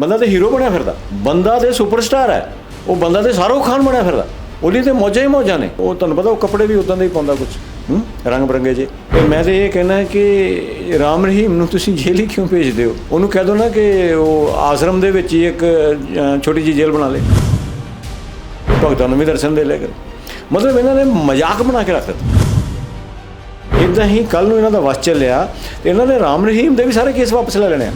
ਬੰਦਾ ਤੇ ਹੀਰੋ ਬਣਿਆ ਫਿਰਦਾ। ਬੰਦਾ ਤੇ ਸੁਪਰਸਟਾਰ ਹੈ। ਉਹ ਬੰਦਾ ਤੇ ਸ਼ਾਹਰੁਖ ਖਾਨ ਬਣਿਆ ਫਿਰਦਾ। ਉਹਦੀ ਤੇ ਮੌਜਾਂ ਹੀ ਮੌਜਾਂ ਨੇ। ਉਹ ਤੁਹਾਨੂੰ ਪਤਾ, ਉਹ ਕੱਪੜੇ ਵੀ ਉਦਾਂ ਦੇ ਹੀ ਪਾਉਂਦਾ ਕੁਝ ਹੂੰ? ਰੰਗ ਬਰੰਗੇ ਜੇ। ਤੇ ਮੈਂ ਤੇ ਇਹ ਕਹਿਣਾ ਕਿ ਰਾਮ ਰਹੀਮ ਨੂੰ ਤੁਸੀਂ ਜੇਲ੍ਹ ਹੀ ਕਿਉਂ ਭੇਜਦੇ ਹੋ? ਉਹਨੂੰ ਕਹਿ ਦਿਓ ਨਾ ਕਿ ਉਹ ਆਸ਼ਰਮ ਦੇ ਵਿੱਚ ਹੀ ਇੱਕ ਛੋਟੀ ਜਿਹੀ ਜੇਲ੍ਹ ਬਣਾ ਲੇ। ਭਗਤਾਂ ਨੂੰ ਵੀ ਦਰਸ਼ਨ ਦੇ ਲੈ ਕਰ ਮਤਲਬ ਇਹਨਾਂ ਨੇ ਮਜ਼ਾਕ ਬਣਾ ਕੇ ਰੱਖ ਦਿੱਤਾ। ਇਦਾਂ ਹੀ ਕੱਲ ਨੂੰ ਇਹਨਾਂ ਦਾ ਵਸ ਚੱਲਿਆ ਤੇ ਇਹਨਾਂ ਨੇ ਰਾਮ ਰਹੀਮ ਦੇ ਵੀ ਸਾਰੇ ਕੇਸ ਵਾਪਸ ਲੈ ਲੈਣੇ ਆ।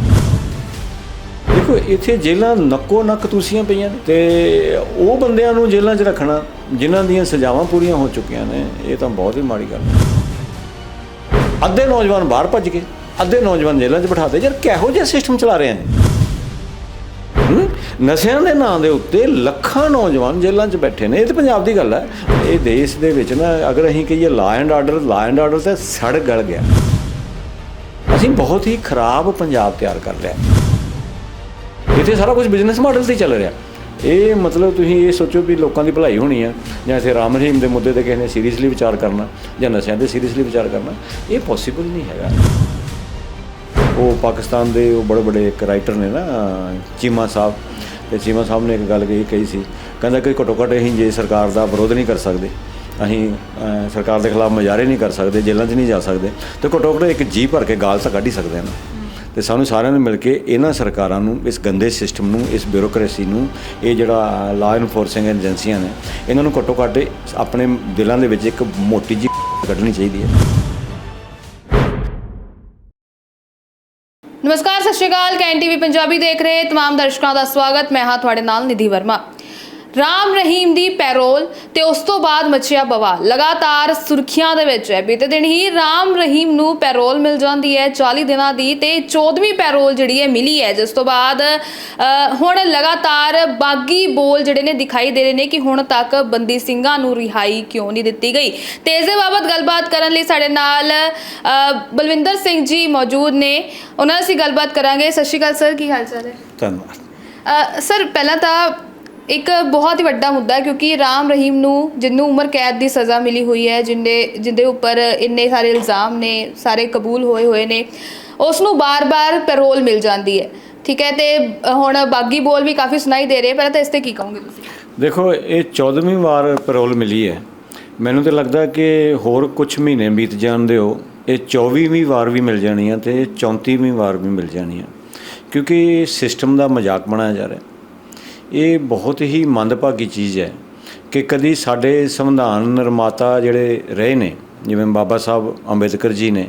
ਦੇਖੋ, ਇੱਥੇ ਜੇਲ੍ਹਾਂ ਨੱਕੋ ਨੱਕ ਤੂਸੀਆਂ ਪਈਆਂ ਨੇ ਤੇ ਉਹ ਬੰਦਿਆਂ ਨੂੰ ਜੇਲ੍ਹਾਂ 'ਚ ਰੱਖਣਾ, ਜਿਨ੍ਹਾਂ ਦੀਆਂ ਸਜ਼ਾਵਾਂ ਪੂਰੀਆਂ ਹੋ ਚੁੱਕੀਆਂ ਨੇ, ਇਹ ਤਾਂ ਬਹੁਤ ਹੀ ਮਾੜੀ ਗੱਲ ਹੈ। ਅੱਧੇ ਨੌਜਵਾਨ ਬਾਹਰ ਭੱਜ ਗਏ, ਅੱਧੇ ਨੌਜਵਾਨ ਜੇਲ੍ਹਾਂ 'ਚ ਬਿਠਾਤੇ ਯਾਰ ਕਿਹੋ ਜਿਹਾ ਸਿਸਟਮ ਚਲਾ ਰਹੇ ਨੇ? ਨਸ਼ਿਆਂ ਦੇ ਨਾਂ ਦੇ ਉੱਤੇ ਲੱਖਾਂ ਨੌਜਵਾਨ ਜੇਲ੍ਹਾਂ 'ਚ ਬੈਠੇ ਨੇ, ਇਹ ਤਾਂ ਪੰਜਾਬ ਦੀ ਗੱਲ ਹੈ। ਇਹ ਦੇਸ਼ ਦੇ ਵਿੱਚ ਨਾ, ਅਗਰ ਅਸੀਂ ਕਹੀਏ law and order law and order ਤੇ ਸੜ ਗਲ ਗਿਆ। ਅਸੀਂ ਬਹੁਤ ਹੀ ਖਰਾਬ ਪੰਜਾਬ ਤਿਆਰ ਕਰ ਲਿਆ। ਇੱਥੇ ਸਾਰਾ ਕੁਝ ਬਿਜ਼ਨਸ ਮਾਡਲ ਤੇ ਹੀ ਚੱਲ ਰਿਹਾ। ਇਹ ਮਤਲਬ ਤੁਸੀਂ ਇਹ ਸੋਚੋ ਵੀ ਲੋਕਾਂ ਦੀ ਭਲਾਈ ਹੋਣੀ ਆ, ਜਾਂ ਇੱਥੇ ਰਾਮ ਰਹੀਮ ਦੇ ਮੁੱਦੇ ਤੇ ਕਿਸੇ ਨੇ ਸੀਰੀਅਸਲੀ ਵਿਚਾਰ ਕਰਨਾ, ਜਾਂ ਨਸ਼ਿਆਂ ਤੇ ਸੀਰੀਅਸਲੀ ਵਿਚਾਰ ਕਰਨਾ, ਇਹ ਪੋਸੀਬਲ ਨਹੀਂ ਹੈਗਾ। ਉਹ ਪਾਕਿਸਤਾਨ ਦੇ ਉਹ ਬੜੇ ਬੜੇ ਇੱਕ ਰਾਈਟਰ ਨੇ ਨਾ, ਚੀਮਾ ਸਾਹਿਬ। ਤੇ ਚੀਮਾ ਸਾਹਿਬ ਨੇ ਇੱਕ ਗੱਲ ਕਹੀ ਕਹੀ ਸੀ, ਕਹਿੰਦਾ ਕਿ ਘੱਟੋ ਘੱਟ ਅਸੀਂ ਜੇ ਸਰਕਾਰ ਦਾ ਵਿਰੋਧ ਨਹੀਂ ਕਰ ਸਕਦੇ, ਅਸੀਂ ਸਰਕਾਰ ਦੇ ਖਿਲਾਫ ਮੁਜ਼ਾਹਰੇ ਨਹੀਂ ਕਰ ਸਕਦੇ, ਜੇਲ੍ਹਾਂ 'ਚ ਨਹੀਂ ਜਾ ਸਕਦੇ, ਤੇ ਘੱਟੋ ਘੱਟ ਇੱਕ ਜੀ ਭਰ ਕੇ ਗਾਲ ਤਾਂ ਕੱਢ ਹੀ ਸਕਦੇ ਹਾਂ ਨਾ। ਤੇ ਸਾਨੂੰ ਸਾਰਿਆਂ ਨੂੰ ਮਿਲ ਕੇ ਇਹਨਾਂ ਸਰਕਾਰਾਂ ਨੂੰ, ਇਸ ਗੰਦੇ ਸਿਸਟਮ ਨੂੰ, ਇਸ ਬਿਊਰੋਕ੍ਰੇਸੀ ਨੂੰ, ਇਹ ਜਿਹੜਾ ਲਾ ਇਨਫੋਰਸਿੰਗ ਏਜੰਸੀਆਂ ਨੇ, ਇਹਨਾਂ ਨੂੰ ਘੱਟੋ ਘੱਟ ਆਪਣੇ ਦਿਲਾਂ ਦੇ ਵਿੱਚ ਇੱਕ ਮੋਟੀ ਜਿਹੀ ਕੱਢਣੀ ਚਾਹੀਦੀ ਹੈ। ਨਮਸਕਾਰ, ਸਤਿ ਸ਼੍ਰੀ ਅਕਾਲ। ਕੈਨ ਟੀਵੀ ਪੰਜਾਬੀ ਦੇਖ ਰਹੇ ਤਮਾਮ ਦਰਸ਼ਕਾਂ ਦਾ ਸਵਾਗਤ। ਮੈਂ ਹਾਂ ਤੁਹਾਡੇ ਨਾਲ ਨਿਧੀ ਵਰਮਾ। ਰਾਮ ਰਹੀਮ ਦੀ ਪੈਰੋਲ ਤੇ ਉਸ ਤੋਂ ਬਾਅਦ ਮੱਛਿਆ ਬਵਾਲ ਲਗਾਤਾਰ ਸੁਰਖੀਆਂ ਦੇ ਵਿੱਚ ਹੈ। ਬੀਤੇ ਦਿਨ ਹੀ ਰਾਮ ਰਹੀਮ ਨੂੰ ਪੈਰੋਲ ਮਿਲ ਜਾਂਦੀ ਹੈ 40 ਦਿਨਾਂ ਦੀ ਤੇ 14ਵੀਂ ਪੈਰੋਲ ਜਿਹੜੀ ਹੈ ਮਿਲੀ ਹੈ। ਜਿਸ ਤੋਂ ਬਾਅਦ ਹੁਣ ਲਗਾਤਾਰ ਬਾਗੀ ਬੋਲ ਜਿਹੜੇ ਨੇ ਦਿਖਾਈ ਦੇ ਰਹੇ ਨੇ ਕਿ ਹੁਣ ਤੱਕ ਬੰਦੀ ਸਿੰਘਾਂ ਨੂੰ ਰਿਹਾਈ ਕਿਉਂ ਨਹੀਂ ਦਿੱਤੀ ਗਈ। ਤੇ ਇਸ ਦੇ ਬਾਬਤ ਗੱਲਬਾਤ ਕਰਨ ਲਈ ਸਾਡੇ ਨਾਲ ਬਲਵਿੰਦਰ ਸਿੰਘ ਜੀ ਮੌਜੂਦ ਨੇ। ਉਹਨਾਂ ਨਾਲ ਅਸੀਂ ਗੱਲਬਾਤ ਕਰਾਂਗੇ। ਸਤਿ ਸ਼੍ਰੀ ਅਕਾਲ ਸਰ। ਕੀ ਹਾਲ ਚਾਲ ਹੈ? ਧੰਨਵਾਦ। ਸਰ ਪਹਿਲਾਂ ਤਾਂ ਇੱਕ ਬਹੁਤ ਹੀ ਵੱਡਾ ਮੁੱਦਾ ਹੈ, ਕਿਉਂਕਿ ਰਾਮ ਰਹੀਮ ਨੂੰ ਜਿਹਨੂੰ ਉਮਰ ਕੈਦ ਦੀ ਸਜ਼ਾ ਮਿਲੀ ਹੋਈ ਹੈ, ਜਿੰਦੇ ਜਿੰਦੇ ਉੱਪਰ ਇੰਨੇ ਸਾਰੇ ਇਲਜ਼ਾਮ ਨੇ, ਸਾਰੇ ਕਬੂਲ ਹੋਏ ਹੋਏ ਨੇ ਉਸ ਨੂੰ ਬਾਰ-ਬਾਰ ਪੈਰੋਲ ਮਿਲ ਜਾਂਦੀ ਹੈ। ਠੀਕ ਹੈ, ਤੇ ਹੁਣ ਬਾਗੀ ਬੋਲ ਵੀ ਕਾਫੀ ਸੁਣਾਈ ਦੇ ਰਹੇ ਪਰ ਤਾਂ ਇਸ ਤੇ ਕੀ ਕਹੋਗੇ ਤੁਸੀਂ? ਦੇਖੋ, ਇਹ 14ਵੀਂ ਵਾਰ ਪੈਰੋਲ ਮਿਲੀ ਹੈ। ਮੈਨੂੰ ਤਾਂ ਲੱਗਦਾ ਕਿ ਹੋਰ ਕੁਝ ਮਹੀਨੇ ਬੀਤ ਜਾਣ ਦਿਓ ਇਹ 24ਵੀਂ ਵਾਰ ਵੀ ਮਿਲ ਜਾਣੀ ਹੈ ਤੇ 34ਵੀਂ ਵਾਰ ਵੀ ਮਿਲ ਜਾਣੀ ਹੈ। ਕਿਉਂਕਿ ਸਿਸਟਮ ਦਾ ਮਜ਼ਾਕ ਬਣਾਇਆ ਜਾ ਰਿਹਾ। ਇਹ ਬਹੁਤ ਹੀ ਮੰਦਭਾਗੀ ਚੀਜ਼ ਹੈ ਕਿ ਕਦੀ ਸਾਡੇ ਸੰਵਿਧਾਨ ਨਿਰਮਾਤਾ ਜਿਹੜੇ ਰਹੇ ਨੇ, ਜਿਵੇਂ ਬਾਬਾ ਸਾਹਿਬ ਅੰਬੇਦਕਰ ਜੀ ਨੇ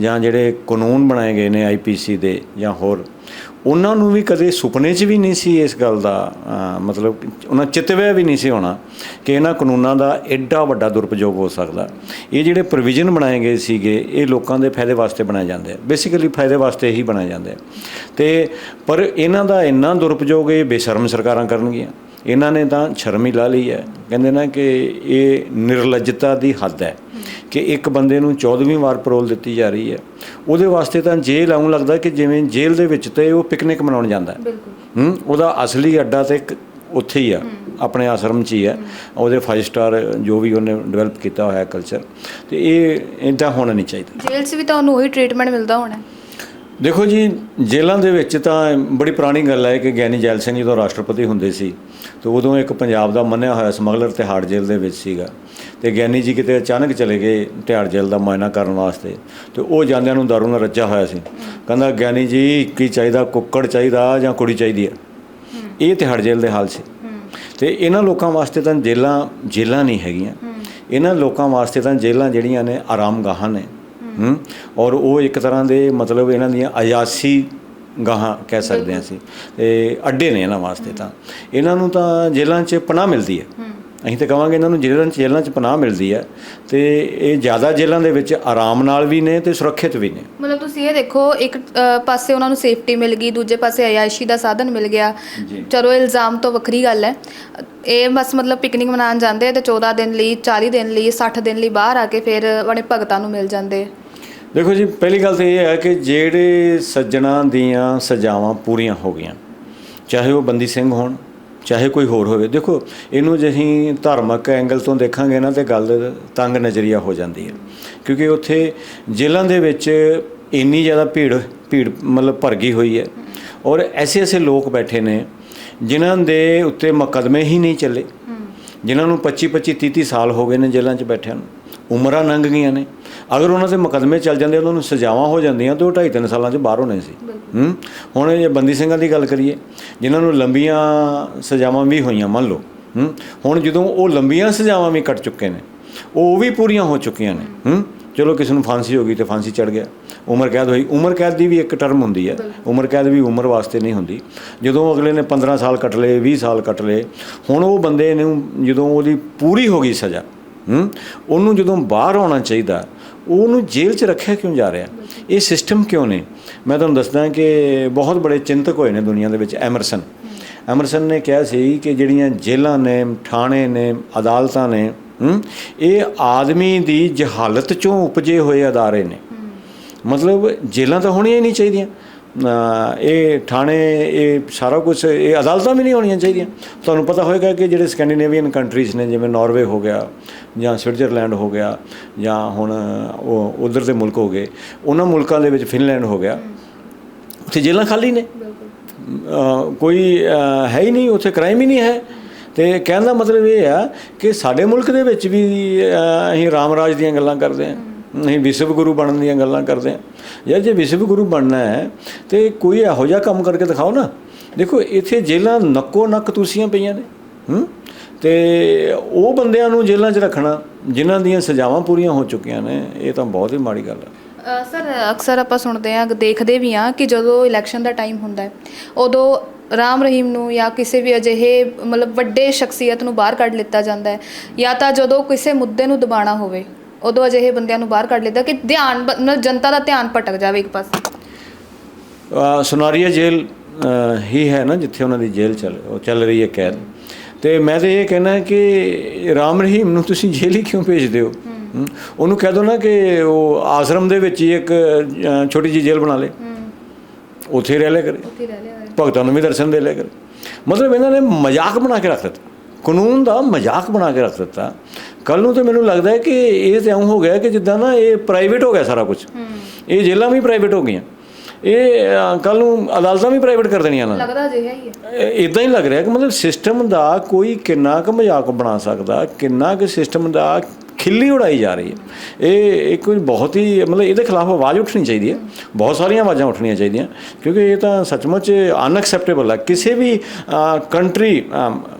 ਜਾਂ ਜਿਹੜੇ ਕਾਨੂੰਨ ਬਣਾਏ ਗਏ ਨੇ ਆਈਪੀਸੀ ਦੇ ਜਾਂ ਹੋਰ ਉਹਨਾਂ ਨੂੰ ਵੀ ਕਦੇ ਸੁਪਨੇ 'ਚ ਵੀ ਨਹੀਂ ਸੀ ਇਸ ਗੱਲ ਦਾ ਮਤਲਬ ਉਹਨਾਂ ਚਿਤਵਿਆ ਵੀ ਨਹੀਂ ਸੀ ਹੋਣਾ ਕਿ ਇਹਨਾਂ ਕਾਨੂੰਨਾਂ ਦਾ ਐਡਾ ਵੱਡਾ ਦੁਰਪਯੋਗ ਹੋ ਸਕਦਾ। ਇਹ ਜਿਹੜੇ ਪ੍ਰੋਵੀਜ਼ਨ ਬਣਾਏ ਗਏ ਸੀਗੇ, ਇਹ ਲੋਕਾਂ ਦੇ ਫਾਇਦੇ ਵਾਸਤੇ ਬਣਾਏ ਜਾਂਦੇ ਆ। ਬੇਸਿਕਲੀ ਫਾਇਦੇ ਵਾਸਤੇ ਹੀ ਬਣਾਏ ਜਾਂਦੇ ਆ। ਤੇ ਪਰ ਇਹਨਾਂ ਦਾ ਇੰਨਾ ਦੁਰਪਯੋਗ ਇਹ ਬੇਸ਼ਰਮ ਸਰਕਾਰਾਂ ਕਰਨਗੀਆਂ। ਇਹਨਾਂ ਨੇ ਤਾਂ ਸ਼ਰਮ ਹੀ ਲਾ ਲਈ ਹੈ। ਕਹਿੰਦੇ ਨਾ ਕਿ ਇਹ ਨਿਰਲੱਜਤਾ ਦੀ ਹੱਦ ਹੈ ਕਿ ਇੱਕ ਬੰਦੇ ਨੂੰ 14ਵੀਂ ਵਾਰ ਪਰੋਲ ਦਿੱਤੀ ਜਾ ਰਹੀ ਹੈ। ਉਹਦੇ ਵਾਸਤੇ ਤਾਂ ਜੇਲ੍ਹ ਆਉਂ ਲੱਗਦਾ ਕਿ ਜਿਵੇਂ ਜੇਲ੍ਹ ਦੇ ਵਿੱਚ ਤੇ ਉਹ ਪਿਕਨਿਕ ਮਨਾਉਣ ਜਾਂਦਾ ਹੈ। ਉਹਦਾ ਅਸਲੀ ਅੱਡਾ ਤੇ ਇੱਕ ਉੱਥੇ ਹੀ ਆ ਆਪਣੇ ਆਸ਼ਰਮ 'ਚ ਹੀ ਹੈ। ਉਹਦੇ 5 ਸਟਾਰ ਜੋ ਵੀ ਉਹਨੇ ਡਿਵੈਲਪ ਕੀਤਾ ਹੋਇਆ ਕਲਚਰ ਤੇ ਇਹ ਇਦਾਂ ਹੋਣਾ ਨਹੀਂ ਚਾਹੀਦਾ। ਜੇਲ੍ਹ 'ਚ ਵੀ ਤੁਹਾਨੂੰ ਉਹੀ ਟ੍ਰੀਟਮੈਂਟ ਮਿਲਦਾ ਹੋਣਾ। ਦੇਖੋ ਜੀ ਜੇਲ੍ਹਾਂ ਦੇ ਵਿੱਚ ਤਾਂ ਬੜੀ ਪੁਰਾਣੀ ਗੱਲ ਹੈ ਕਿ ਗਿਆਨੀ ਜੈਲ ਸਿੰਘ ਜਦੋਂ ਰਾਸ਼ਟਰਪਤੀ ਹੁੰਦੇ ਸੀ। ਤੇ ਉਦੋਂ ਇੱਕ ਪੰਜਾਬ ਦਾ ਮੰਨਿਆ ਹੋਇਆ ਸਮਗਲਰ ਤਿਹਾੜ ਜੇਲ੍ਹ ਦੇ ਵਿੱਚ ਸੀਗਾ। ਤੇ ਗਿਆਨੀ ਜੀ ਕਿਤੇ ਅਚਾਨਕ ਚਲੇ ਗਏ ਤਿਹਾੜ ਜੇਲ੍ਹ ਦਾ ਮੁਆਇਨਾ ਕਰਨ ਵਾਸਤੇ। ਤੇ ਉਹ ਜਾਂਦਿਆਂ ਨੂੰ ਦਾਰੂ ਨਾਲ ਰੱਜਾ ਹੋਇਆ ਸੀ। ਕਹਿੰਦਾ ਗਿਆਨੀ ਜੀ ਕੀ ਚਾਹੀਦਾ? ਕੁੱਕੜ ਚਾਹੀਦਾ ਜਾਂ ਕੁੜੀ ਚਾਹੀਦੀ ਹੈ। ਇਹ ਤਿਹਾੜ ਜੇਲ੍ਹ ਦੇ ਹਾਲ ਸੀ। ਤੇ ਇਹਨਾਂ ਲੋਕਾਂ ਵਾਸਤੇ ਤਾਂ ਜੇਲ੍ਹਾਂ ਜੇਲ੍ਹਾਂ ਨਹੀਂ ਹੈਗੀਆਂ। ਇਹਨਾਂ ਲੋਕਾਂ ਵਾਸਤੇ ਤਾਂ ਜੇਲ੍ਹਾਂ ਜਿਹੜੀਆਂ ਨੇ ਆਰਾਮਗਾਹਾਂ ਨੇ। ਹੂੰ। ਔਰ ਉਹ ਇੱਕ ਤਰ੍ਹਾਂ ਦੇ ਮਤਲਬ ਇਹਨਾਂ ਦੀਆਂ ਅਯਾਸੀ ਗਾਹਾਂ ਕਹਿ ਸਕਦੇ ਹਾਂ ਅਸੀਂ। ਤੇ ਅੱਡੇ ਨੇ ਇਹਨਾਂ ਵਾਸਤੇ ਤਾਂ। ਇਹਨਾਂ ਨੂੰ ਤਾਂ ਜੇਲ੍ਹਾਂ 'ਚ ਪਨਾਹ ਮਿਲਦੀ ਹੈ। ਅਸੀਂ ਤਾਂ ਕਹਾਂਗੇ ਇਹਨਾਂ ਨੂੰ ਜੇਲ੍ਹਾਂ 'ਚ ਜੇਲ੍ਹਾਂ 'ਚ ਪਨਾਹ ਮਿਲਦੀ ਹੈ। ਤੇ ਇਹ ਜ਼ਿਆਦਾ ਜੇਲ੍ਹਾਂ ਦੇ ਵਿੱਚ ਆਰਾਮ ਨਾਲ ਵੀ ਨੇ ਤੇ ਸੁਰੱਖਿਅਤ ਵੀ ਨੇ। ਮਤਲਬ ਤੁਸੀਂ ਇਹ ਦੇਖੋ ਇੱਕ ਅ, ਪਾਸੇ ਉਹਨਾਂ ਨੂੰ ਸੇਫਟੀ ਮਿਲ ਗਈ ਦੂਜੇ ਪਾਸੇ ਅਯਾਸ਼ੀ ਦਾ ਸਾਧਨ ਮਿਲ ਗਿਆ। ਚਲੋ ਇਲਜ਼ਾਮ ਤੋਂ ਵੱਖਰੀ ਗੱਲ ਹੈ। ਇਹ ਬਸ ਮਤਲਬ ਪਿਕਨਿਕ ਮਨਾਉਣ ਜਾਂਦੇ ਆ ਤੇ 14 ਦਿਨ ਲਈ 40 ਦਿਨ ਲਈ 60 ਦਿਨ ਲਈ ਬਾਹਰ ਆ ਕੇ ਫਿਰ ਆਪਣੇ ਭਗਤਾਂ ਨੂੰ ਮਿਲ ਜਾਂਦੇ ਦੇਖੋ ਜੀ ਪਹਿਲੀ ਗੱਲ ਤਾਂ ਇਹ ਹੈ ਕਿ ਜਿਹੜੇ ਸੱਜਣਾ ਦੀਆਂ ਸਜ਼ਾਵਾਂ ਪੂਰੀਆਂ ਹੋ ਗਈਆਂ ਚਾਹੇ ਉਹ ਬੰਦੀ ਸਿੰਘ ਹੋਣ ਚਾਹੇ ਕੋਈ ਹੋਰ ਹੋਵੇ ਦੇਖੋ ਇਹਨੂੰ ਜੇ ਅਸੀਂ ਧਾਰਮਿਕ ਐਂਗਲ ਤੋਂ ਦੇਖਾਂਗੇ ਨਾ ਤੇ ਗੱਲ ਤੰਗ ਨਜ਼ਰੀਆ ਹੋ ਜਾਂਦੀ ਹੈ। ਕਿਉਂਕਿ ਉੱਥੇ ਜੇਲ੍ਹਾਂ ਦੇ ਵਿੱਚ ਇੰਨੀ ਜ਼ਿਆਦਾ ਭੀੜ ਭੀੜ ਮਤਲਬ ਭਰ ਗਈ ਹੋਈ ਹੈ ਔਰ ਐਸੇ ਐਸੇ ਲੋਕ ਬੈਠੇ ਨੇ ਜਿਨ੍ਹਾਂ ਦੇ ਉੱਤੇ ਮੁਕੱਦਮੇ ਹੀ ਨਹੀਂ ਚੱਲੇ ਜਿਨ੍ਹਾਂ ਨੂੰ 25 25 30 30 ਸਾਲ ਹੋ ਗਏ ਨੇ ਜੇਲ੍ਹਾਂ 'ਚ ਬੈਠਿਆਂ ਨੂੰ ਉਮਰਾਂ ਲੰਘ ਗਈਆਂ ਨੇ। ਅਗਰ ਉਹਨਾਂ ਦੇ ਮੁਕੱਦਮੇ ਚੱਲ ਜਾਂਦੇ ਉਹਨਾਂ ਨੂੰ ਸਜ਼ਾਵਾਂ ਹੋ ਜਾਂਦੀਆਂ ਤੇ ਉਹ 2.5 3 ਸਾਲਾਂ 'ਚ ਬਾਹਰ ਹੋਣੇ ਸੀ। ਹੂੰ? ਹੁਣ ਇਹ ਬੰਦੀ ਸਿੰਘਾਂ ਦੀ ਗੱਲ ਕਰੀਏ ਜਿਨ੍ਹਾਂ ਨੂੰ ਲੰਬੀਆਂ ਸਜ਼ਾਵਾਂ ਵੀ ਹੋਈਆਂ ਮੰਨ ਲਓ ਹੂੰ? ਹੁਣ ਜਦੋਂ ਉਹ ਲੰਬੀਆਂ ਸਜ਼ਾਵਾਂ ਵੀ ਕੱਟ ਚੁੱਕੇ ਨੇ ਉਹ ਵੀ ਪੂਰੀਆਂ ਹੋ ਚੁੱਕੀਆਂ ਨੇ ਹੂੰ? ਚਲੋ ਕਿਸੇ ਨੂੰ ਫਾਂਸੀ ਹੋ ਗਈ ਤੇ ਫਾਂਸੀ ਚੜ ਗਿਆ। ਉਮਰ ਕੈਦ ਹੋਈ ਉਮਰ ਕੈਦ ਦੀ ਵੀ ਇੱਕ ਟਰਮ ਹੁੰਦੀ ਹੈ। ਉਮਰ ਕੈਦ ਵੀ ਉਮਰ ਵਾਸਤੇ ਨਹੀਂ ਹੁੰਦੀ। ਜਦੋਂ ਅਗਲੇ ਨੇ 15 ਸਾਲ ਕੱਟ ਲਏ 20 ਸਾਲ ਕੱਟ ਲਏ ਹੁਣ ਉਹ ਬੰਦੇ ਨੂੰ ਜਦੋਂ ਉਹਦੀ ਪੂਰੀ ਹੋ ਗਈ ਸਜ਼ਾ ਹੂੰ? ਉਹਨੂੰ ਜਦੋਂ ਬਾਹਰ ਆਉਣਾ ਚਾਹੀਦਾ ਉਹਨੂੰ ਜੇਲ੍ਹ 'ਚ ਰੱਖਿਆ ਕਿਉਂ ਜਾ ਰਿਹਾ? ਇਹ ਸਿਸਟਮ ਕਿਉਂ ਨੇ? ਮੈਂ ਤੁਹਾਨੂੰ ਦੱਸਦਾ ਕਿ ਬਹੁਤ ਬੜੇ ਚਿੰਤਕ ਹੋਏ ਨੇ ਦੁਨੀਆ ਦੇ ਵਿੱਚ ਐਮਰਸਨ। ਐਮਰਸਨ ਨੇ ਕਿਹਾ ਸੀ ਕਿ ਜਿਹੜੀਆਂ ਜੇਲ੍ਹਾਂ ਨੇ ਥਾਣੇ ਨੇ ਅਦਾਲਤਾਂ ਨੇ ਇਹ ਆਦਮੀ ਦੀ ਜਹਾਲਤ ਚੋਂ ਉਪਜੇ ਹੋਏ ਅਦਾਰੇ ਨੇ। ਮਤਲਬ ਜੇਲ੍ਹਾਂ ਤਾਂ ਹੋਣੀਆਂ ਹੀ ਨਹੀਂ ਚਾਹੀਦੀਆਂ। ਇਹ ਥਾਣੇ, ਇਹ ਸਾਰਾ ਕੁਝ ਇਹ ਅਦਾਲਤਾਂ ਵੀ ਨਹੀਂ ਹੋਣੀਆਂ ਚਾਹੀਦੀਆਂ। ਤੁਹਾਨੂੰ ਪਤਾ ਹੋਵੇਗਾ ਕਿ ਜਿਹੜੇ ਸਕੈਂਡੀਨੇਵੀਅਨ ਕੰਟਰੀਜ਼ ਨੇ, ਜਿਵੇਂ ਨਾਰਵੇ ਹੋ ਗਿਆ, ਜਾਂ ਸਵਿਟਜ਼ਰਲੈਂਡ ਹੋ ਗਿਆ, ਜਾਂ ਹੁਣ ਉਹ ਉਧਰ ਦੇ ਮੁਲਕ ਹੋ ਗਏ, ਉਹਨਾਂ ਮੁਲਕਾਂ ਦੇ ਵਿੱਚ ਫਿਨਲੈਂਡ ਹੋ ਗਿਆ, ਉੱਥੇ ਜੇਲ੍ਹਾਂ ਖਾਲੀ ਨੇ। ਕੋਈ ਹੈ ਹੀ ਨਹੀਂ, ਉੱਥੇ ਕ੍ਰਾਈਮ ਹੀ ਨਹੀਂ ਹੈ। ਤੇ ਕਹਿਣ ਦਾ ਮਤਲਬ ਇਹ ਆ ਕਿ ਸਾਡੇ ਮੁਲਕ ਦੇ ਵਿੱਚ ਵੀ ਅਸੀਂ ਰਾਮਰਾਜ ਦੀਆਂ ਗੱਲਾਂ ਕਰਦੇ ਹਾਂ। ਅਸੀਂ ਵਿਸ਼ਵ ਗੁਰੂ ਬਣਨ ਦੀਆਂ ਗੱਲਾਂ ਕਰਦੇ ਹਾਂ ਯਾਰ, ਜੇ ਵਿਸ਼ਵ ਗੁਰੂ ਬਣਨਾ ਹੈ, ਤੇ ਕੋਈ ਇਹੋ ਜਿਹਾ ਕੰਮ ਕਰਕੇ ਦਿਖਾਓ ਨਾ। ਦੇਖੋ, ਇੱਥੇ ਜੇਲ੍ਹਾਂ ਨੱਕੋ ਨੱਕ ਤੁਸੀਆਂ ਪਈਆਂ ਨੇ, ਹੂੰ? ਤੇ ਉਹ ਬੰਦਿਆਂ ਨੂੰ ਜੇਲ੍ਹਾਂ 'ਚ ਰੱਖਣਾ, ਜਿਨ੍ਹਾਂ ਦੀਆਂ ਸਜ਼ਾਵਾਂ ਪੂਰੀਆਂ ਹੋ ਚੁੱਕੀਆਂ ਨੇ, ਇਹ ਤਾਂ ਬਹੁਤ ਹੀ ਮਾੜੀ ਗੱਲ ਹੈ। ਸਰ, ਅਕਸਰ ਆਪਾਂ ਸੁਣਦੇ ਆ ਦੇਖਦੇ ਵੀ ਆ ਕਿ ਜਦੋਂ ਇਲੈਕਸ਼ਨ ਦਾ ਟਾਈਮ ਹੁੰਦਾ ਹੈ, ਉਦੋਂ ਰਾਮ ਰਹੀਮ ਨੂੰ ਜਾਂ ਕਿਸੇ ਵੀ ਅਜਿਹੇ, ਮਤਲਬ ਵੱਡੇ ਸ਼ਖਸੀਅਤ ਨੂੰ ਬਾਹਰ ਕੱਢ ਲਿੱਤਾ ਜਾਂਦਾ ਹੈ, ਜਾਂ ਤਾਂ ਜਦੋਂ ਕਿਸੇ ਮੁੱਦੇ ਨੂੰ ਦਬਾਉਣਾ ਹੋਵੇ। ਉਦੋਂ ਅਜਿਹੇ ਬੰਦਿਆਂ ਨੂੰ ਬਾਹਰ ਕੱਢ ਲਿੱਤਾ ਕਿ ਧਿਆਨ ਬ- ਮਤਲਬ ਜਨਤਾ ਦਾ ਧਿਆਨ ਭਟਕ ਜਾਵੇ ਇੱਕ ਪਾਸੇ। ਅ, ਸੁਨਾਰੀਆ ਜੇਲ੍ਹ ਅ, ਹੀ ਹੈ ਨਾ ਜਿੱਥੇ ਉਹਨਾਂ ਦੀ ਜੇਲ੍ਹ ਚੱਲ ਉਹ ਚੱਲ ਰਹੀ ਹੈ ਕੈਦ। ਤੇ ਮੈਂ ਤੇ ਇਹ ਕਹਿਣਾ ਕਿ ਰਾਮ ਰਹੀਮ ਨੂੰ ਤੁਸੀਂ ਜੇਲ੍ਹ ਹੀ ਕਿਉਂ ਭੇਜਦੇ ਹੋ। ਉਹਨੂੰ ਕਹਿ ਦੋ ਨਾ ਕਿ ਉਹ ਆਸ਼ਰਮ ਦੇ ਵਿੱਚ ਹੀ ਇੱਕ ਅ, ਛੋਟੀ ਜਿਹੀ ਜੇਲ੍ਹ ਬਣਾ ਲੇ। ਉੱਥੇ ਹੀ ਰਹਿ ਲਿਆ ਕਰੇ। ਉੱਥੇ ਰਹਿ ਲਿਆ ਭਗਤਾਂ ਨੂੰ ਵੀ ਦਰਸ਼ਨ ਦੇ ਲਿਆ ਕਰੇ। ਮਤਲਬ ਇਹਨਾਂ ਨੇ ਮਜ਼ਾਕ ਬਣਾ ਕੇ ਰੱਖ ਦਿੱਤਾ। ਕਾਨੂੰਨ ਦਾ ਮਜ਼ਾਕ ਬਣਾ ਕੇ ਰੱਖ ਦਿੱਤਾ। ਕੱਲ ਨੂੰ ਤੇ ਮੈਨੂੰ ਲੱਗਦਾ ਹੈ ਕਿ ਇਹ ਤੇ ਇਉਂ ਹੋ ਗਿਆ ਕਿ ਜਿੱਦਾਂ ਨਾ ਇਹ ਪ੍ਰਾਈਵੇਟ ਹੋ ਗਿਆ ਸਾਰਾ ਕੁਝ ਇਹ ਜੇਲ੍ਹਾਂ ਵੀ ਪ੍ਰਾਈਵੇਟ ਹੋ ਗਈਆਂ। ਇਹ ਕੱਲ ਨੂੰ ਅਦਾਲਤਾਂ ਵੀ ਪ੍ਰਾਈਵੇਟ ਕਰ ਦੇਣੀਆਂ ਨੇ। ਲੱਗਦਾ ਅਜਿਹਾ ਹੀ ਹੈ। ਇਦਾਂ ਹੀ ਲੱਗ ਰਿਹਾ ਕਿ ਮਤਲਬ ਸਿਸਟਮ ਦਾ ਕੋਈ ਕਿੰਨਾ ਕੁ ਮਜ਼ਾਕ ਬਣਾ ਸਕਦਾ ਕਿੰਨਾ ਕੁ ਸਿਸਟਮ ਦਾ ਖਿੱਲੀ ਉਡਾਈ ਜਾ ਰਹੀ ਹੈ। ਇਹ ਇਹ ਕੋਈ ਬਹੁਤ ਹੀ ਮਤਲਬ ਇਹਦੇ ਖਿਲਾਫ ਆਵਾਜ਼ ਉੱਠਣੀ ਚਾਹੀਦੀ ਹੈ। ਬਹੁਤ ਸਾਰੀਆਂ ਆਵਾਜ਼ਾਂ ਉੱਠਣੀਆਂ ਚਾਹੀਦੀਆਂ ਕਿਉਂਕਿ ਇਹ ਤਾਂ ਸੱਚਮੁੱਚ ਅਨਐਕਸੈਪਟੇਬਲ ਹੈ। ਕਿਸੇ ਵੀ ਕੰਟਰੀ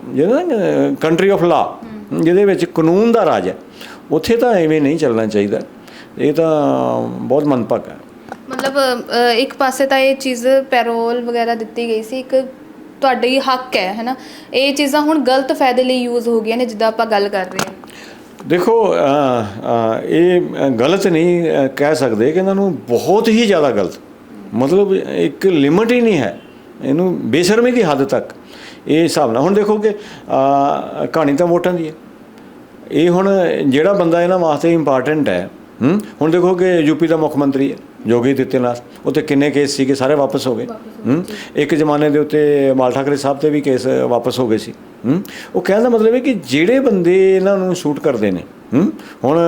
ਜਿਹੜਾ ਕੰਟਰੀ ਆਫ ਲਾ ਜਿਹਦੇ ਵਿੱਚ ਕਾਨੂੰਨ ਦਾ ਰਾਜ ਹੈ ਉੱਥੇ ਤਾਂ ਐਵੇਂ ਨਹੀਂ ਚੱਲਣਾ ਚਾਹੀਦਾ। ਇਹ ਤਾਂ ਬਹੁਤ ਮਨਪਕ ਹੈ। ਮਤਲਬ ਇੱਕ ਪਾਸੇ ਤਾਂ ਇਹ ਚੀਜ਼ ਪੈਰੋਲ ਵਗੈਰਾ ਦਿੱਤੀ ਗਈ ਸੀ ਇੱਕ ਤੁਹਾਡੀ ਹੱਕ ਹੈ ਹੈਨਾ? ਇਹ ਚੀਜ਼ਾਂ ਹੁਣ ਗਲਤ ਫਾਇਦੇ ਲਈ ਯੂਜ਼ ਹੋ ਗਈਆਂ ਨੇ ਜਿੱਦਾਂ ਆਪਾਂ ਗੱਲ ਕਰ ਰਹੇ ਹਾਂ। ਦੇਖੋ ਇਹ ਗਲਤ ਨਹੀਂ ਕਹਿ ਸਕਦੇ ਕਿ ਇਹਨਾਂ ਨੂੰ ਬਹੁਤ ਹੀ ਜ਼ਿਆਦਾ ਗਲਤ। ਮਤਲਬ ਇੱਕ ਲਿਮਟ ਹੀ ਨਹੀਂ ਹੈ। ਇਹਨੂੰ ਬੇਸ਼ਰਮੀ ਦੀ ਹੱਦ ਤੱਕ। ਇਹ ਹਿਸਾਬ ਨਾਲ ਹੁਣ ਦੇਖੋ ਕਿ ਕਹਾਣੀ ਤਾਂ ਵੋਟਾਂ ਦੀ ਹੈ। ਇਹ ਹੁਣ ਜਿਹੜਾ ਬੰਦਾ ਇਹਨਾਂ ਵਾਸਤੇ ਇੰਪੋਰਟੈਂਟ ਹੈ ਹੁਣ ਦੇਖੋ ਕਿ ਯੂਪੀ ਦਾ ਮੁੱਖ ਮੰਤਰੀ ਹੈ। ਜੋਗੀ ਦਿੱਤੇਨਾਥ ਉੱਤੇ ਕਿੰਨੇ ਕੇਸ ਸੀਗੇ ਸਾਰੇ ਵਾਪਸ ਹੋ ਗਏ। ਹੂੰ ਇੱਕ ਜ਼ਮਾਨੇ ਦੇ ਉੱਤੇ ਮਾਲ ਠਾਕਰੇ ਸਾਹਿਬ ਤੇ ਵੀ ਕੇਸ ਵਾਪਸ ਹੋ ਗਏ ਸੀ। ਹੂੰ? ਉਹ ਕਹਿਣ ਦਾ ਮਤਲਬ ਹੈ ਕਿ ਜਿਹੜੇ ਬੰਦੇ ਇਹਨਾਂ ਨੂੰ ਸ਼ੂਟ ਕਰਦੇ ਨੇ ਹੂੰ? ਹੁਣ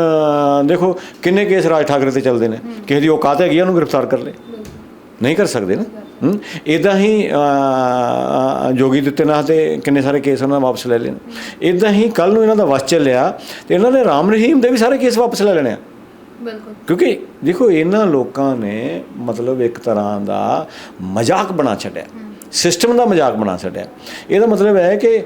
ਦੇਖੋ ਕਿੰਨੇ ਕੇਸ ਰਾਜ ਠਾਕਰੇ ਤੇ ਚੱਲਦੇ ਨੇ। ਕਿਸੇ ਦੀ ਔਕਾਤ ਹੈਗੀ ਉਹਨੂੰ ਗ੍ਰਿਫਤਾਰ ਕਰ ਲੈ ਨਹੀਂ ਕਰ ਸਕਦੇ ਨਾ। ਇਦਾਂ ਹੀ? ਜੋਗੀ ਦਿੱਤੇਨਾਥ ਦੇ ਕਿੰਨੇ ਸਾਰੇ ਕੇਸ ਉਹਨਾਂ ਵਾਪਸ ਲੈ ਨੇ। ਇਦਾਂ ਹੀ ਕੱਲ ਨੂੰ ਇਹਨਾਂ ਦਾ ਵਸ ਚੱਲਿਆ ਤੇ ਇਹਨਾਂ ਨੇ ਰਾਮ ਰਹੀਮ ਦੇ ਵੀ ਸਾਰੇ ਕੇਸ ਵਾਪਸ ਲੈ ਲੈਣੇ ਆ। ਬਿਲਕੁਲ। ਕਿਉਂਕਿ ਦੇਖੋ ਇਹਨਾਂ ਲੋਕਾਂ ਨੇ ਮਤਲਬ ਇੱਕ ਤਰ੍ਹਾਂ ਦਾ ਮਜ਼ਾਕ ਬਣਾ ਛੱਡਿਆ। ਸਿਸਟਮ ਦਾ ਮਜ਼ਾਕ ਬਣਾ ਛੱਡਿਆ। ਇਹਦਾ ਮਤਲਬ ਹੈ ਕਿ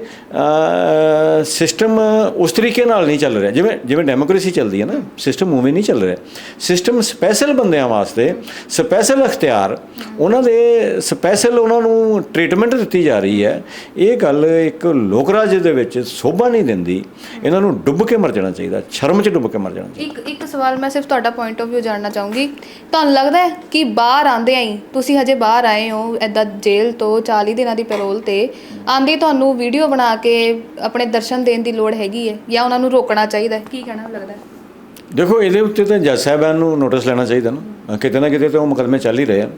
ਸਿਸਟਮ ਉਸ ਤਰੀਕੇ ਨਾਲ ਨਹੀਂ ਚੱਲ ਰਿਹਾ। ਜਿਵੇਂ ਜਿਵੇਂ ਡੈਮੋਕ੍ਰੇਸੀ ਚੱਲਦੀ ਹੈ ਨਾ, ਸਿਸਟਮ ਉਵੇਂ ਨਹੀਂ ਚੱਲ ਰਿਹਾ। ਸਿਸਟਮ ਸਪੈਸ਼ਲ ਬੰਦਿਆਂ ਵਾਸਤੇ, ਸਪੈਸ਼ਲ ਅਖਤਿਆਰ, ਉਹਨਾਂ ਦੇ ਸਪੈਸ਼ਲ ਉਹਨਾਂ ਨੂੰ ਟ੍ਰੀਟਮੈਂਟ ਦਿੱਤੀ ਜਾ ਰਹੀ ਹੈ। ਇਹ ਗੱਲ ਇੱਕ ਲੋਕ ਰਾਜ ਦੇ ਵਿੱਚ ਸੋਭਾ ਨਹੀਂ ਦਿੰਦੀ। ਇਹਨਾਂ ਨੂੰ ਡੁੱਬ ਕੇ ਮਰ ਜਾਣਾ ਚਾਹੀਦਾ, ਸ਼ਰਮ 'ਚ ਡੁੱਬ ਕੇ ਮਰ ਜਾਣਾ ਚਾਹੀਦਾ। ਇੱਕ ਇੱਕ ਸਵਾਲ ਮੈਂ ਸਿਰਫ ਤੁਹਾਡਾ ਪੁਆਇੰਟ ਆਫ View ਜਾਣਨਾ ਚਾਹੂੰਗੀ। ਤੁਹਾਨੂੰ ਲੱਗਦਾ ਹੈ ਕਿ ਬਾਹਰ ਆਂਦੇ ਆਂ ਹੀ ਤੁਸੀਂ ਹਜੇ ਬਾਹਰ ਆਏ ਹੋ ਐਦਾਂ ਜੇਲ੍ਹ ਤੋਂ 40 ਦਿਨਾਂ ਦੀ ਪੈਰੋਲ ਤੇ ਆਂਦੇ ਤੁਹਾਨੂੰ ਵੀਡੀਓ ਬਣਾ ਕੇ ਆਪਣੇ ਦਰਸ਼ਨ ਦੇਣ ਦੀ ਲੋੜ ਹੈਗੀ ਹੈ ਜਾਂ ਉਹਨਾਂ ਨੂੰ ਰੋਕਣਾ ਚਾਹੀਦਾ ਹੈ? ਕੀ ਕਹਿਣਾ ਲੱਗਦਾ ਹੈ? ਦੇਖੋ ਇਹਦੇ ਉੱਤੇ ਤਾਂ ਜੱਜ ਸਾਹਿਬਾਨ ਨੂੰ ਨੋਟਿਸ ਲੈਣਾ ਚਾਹੀਦਾ ਨਾ। ਕਿਤੇ ਨਾ ਕਿਤੇ ਤਾਂ ਉਹ ਮੁਕੱਦਮੇ ਚੱਲ ਹੀ ਰਹੇ ਆ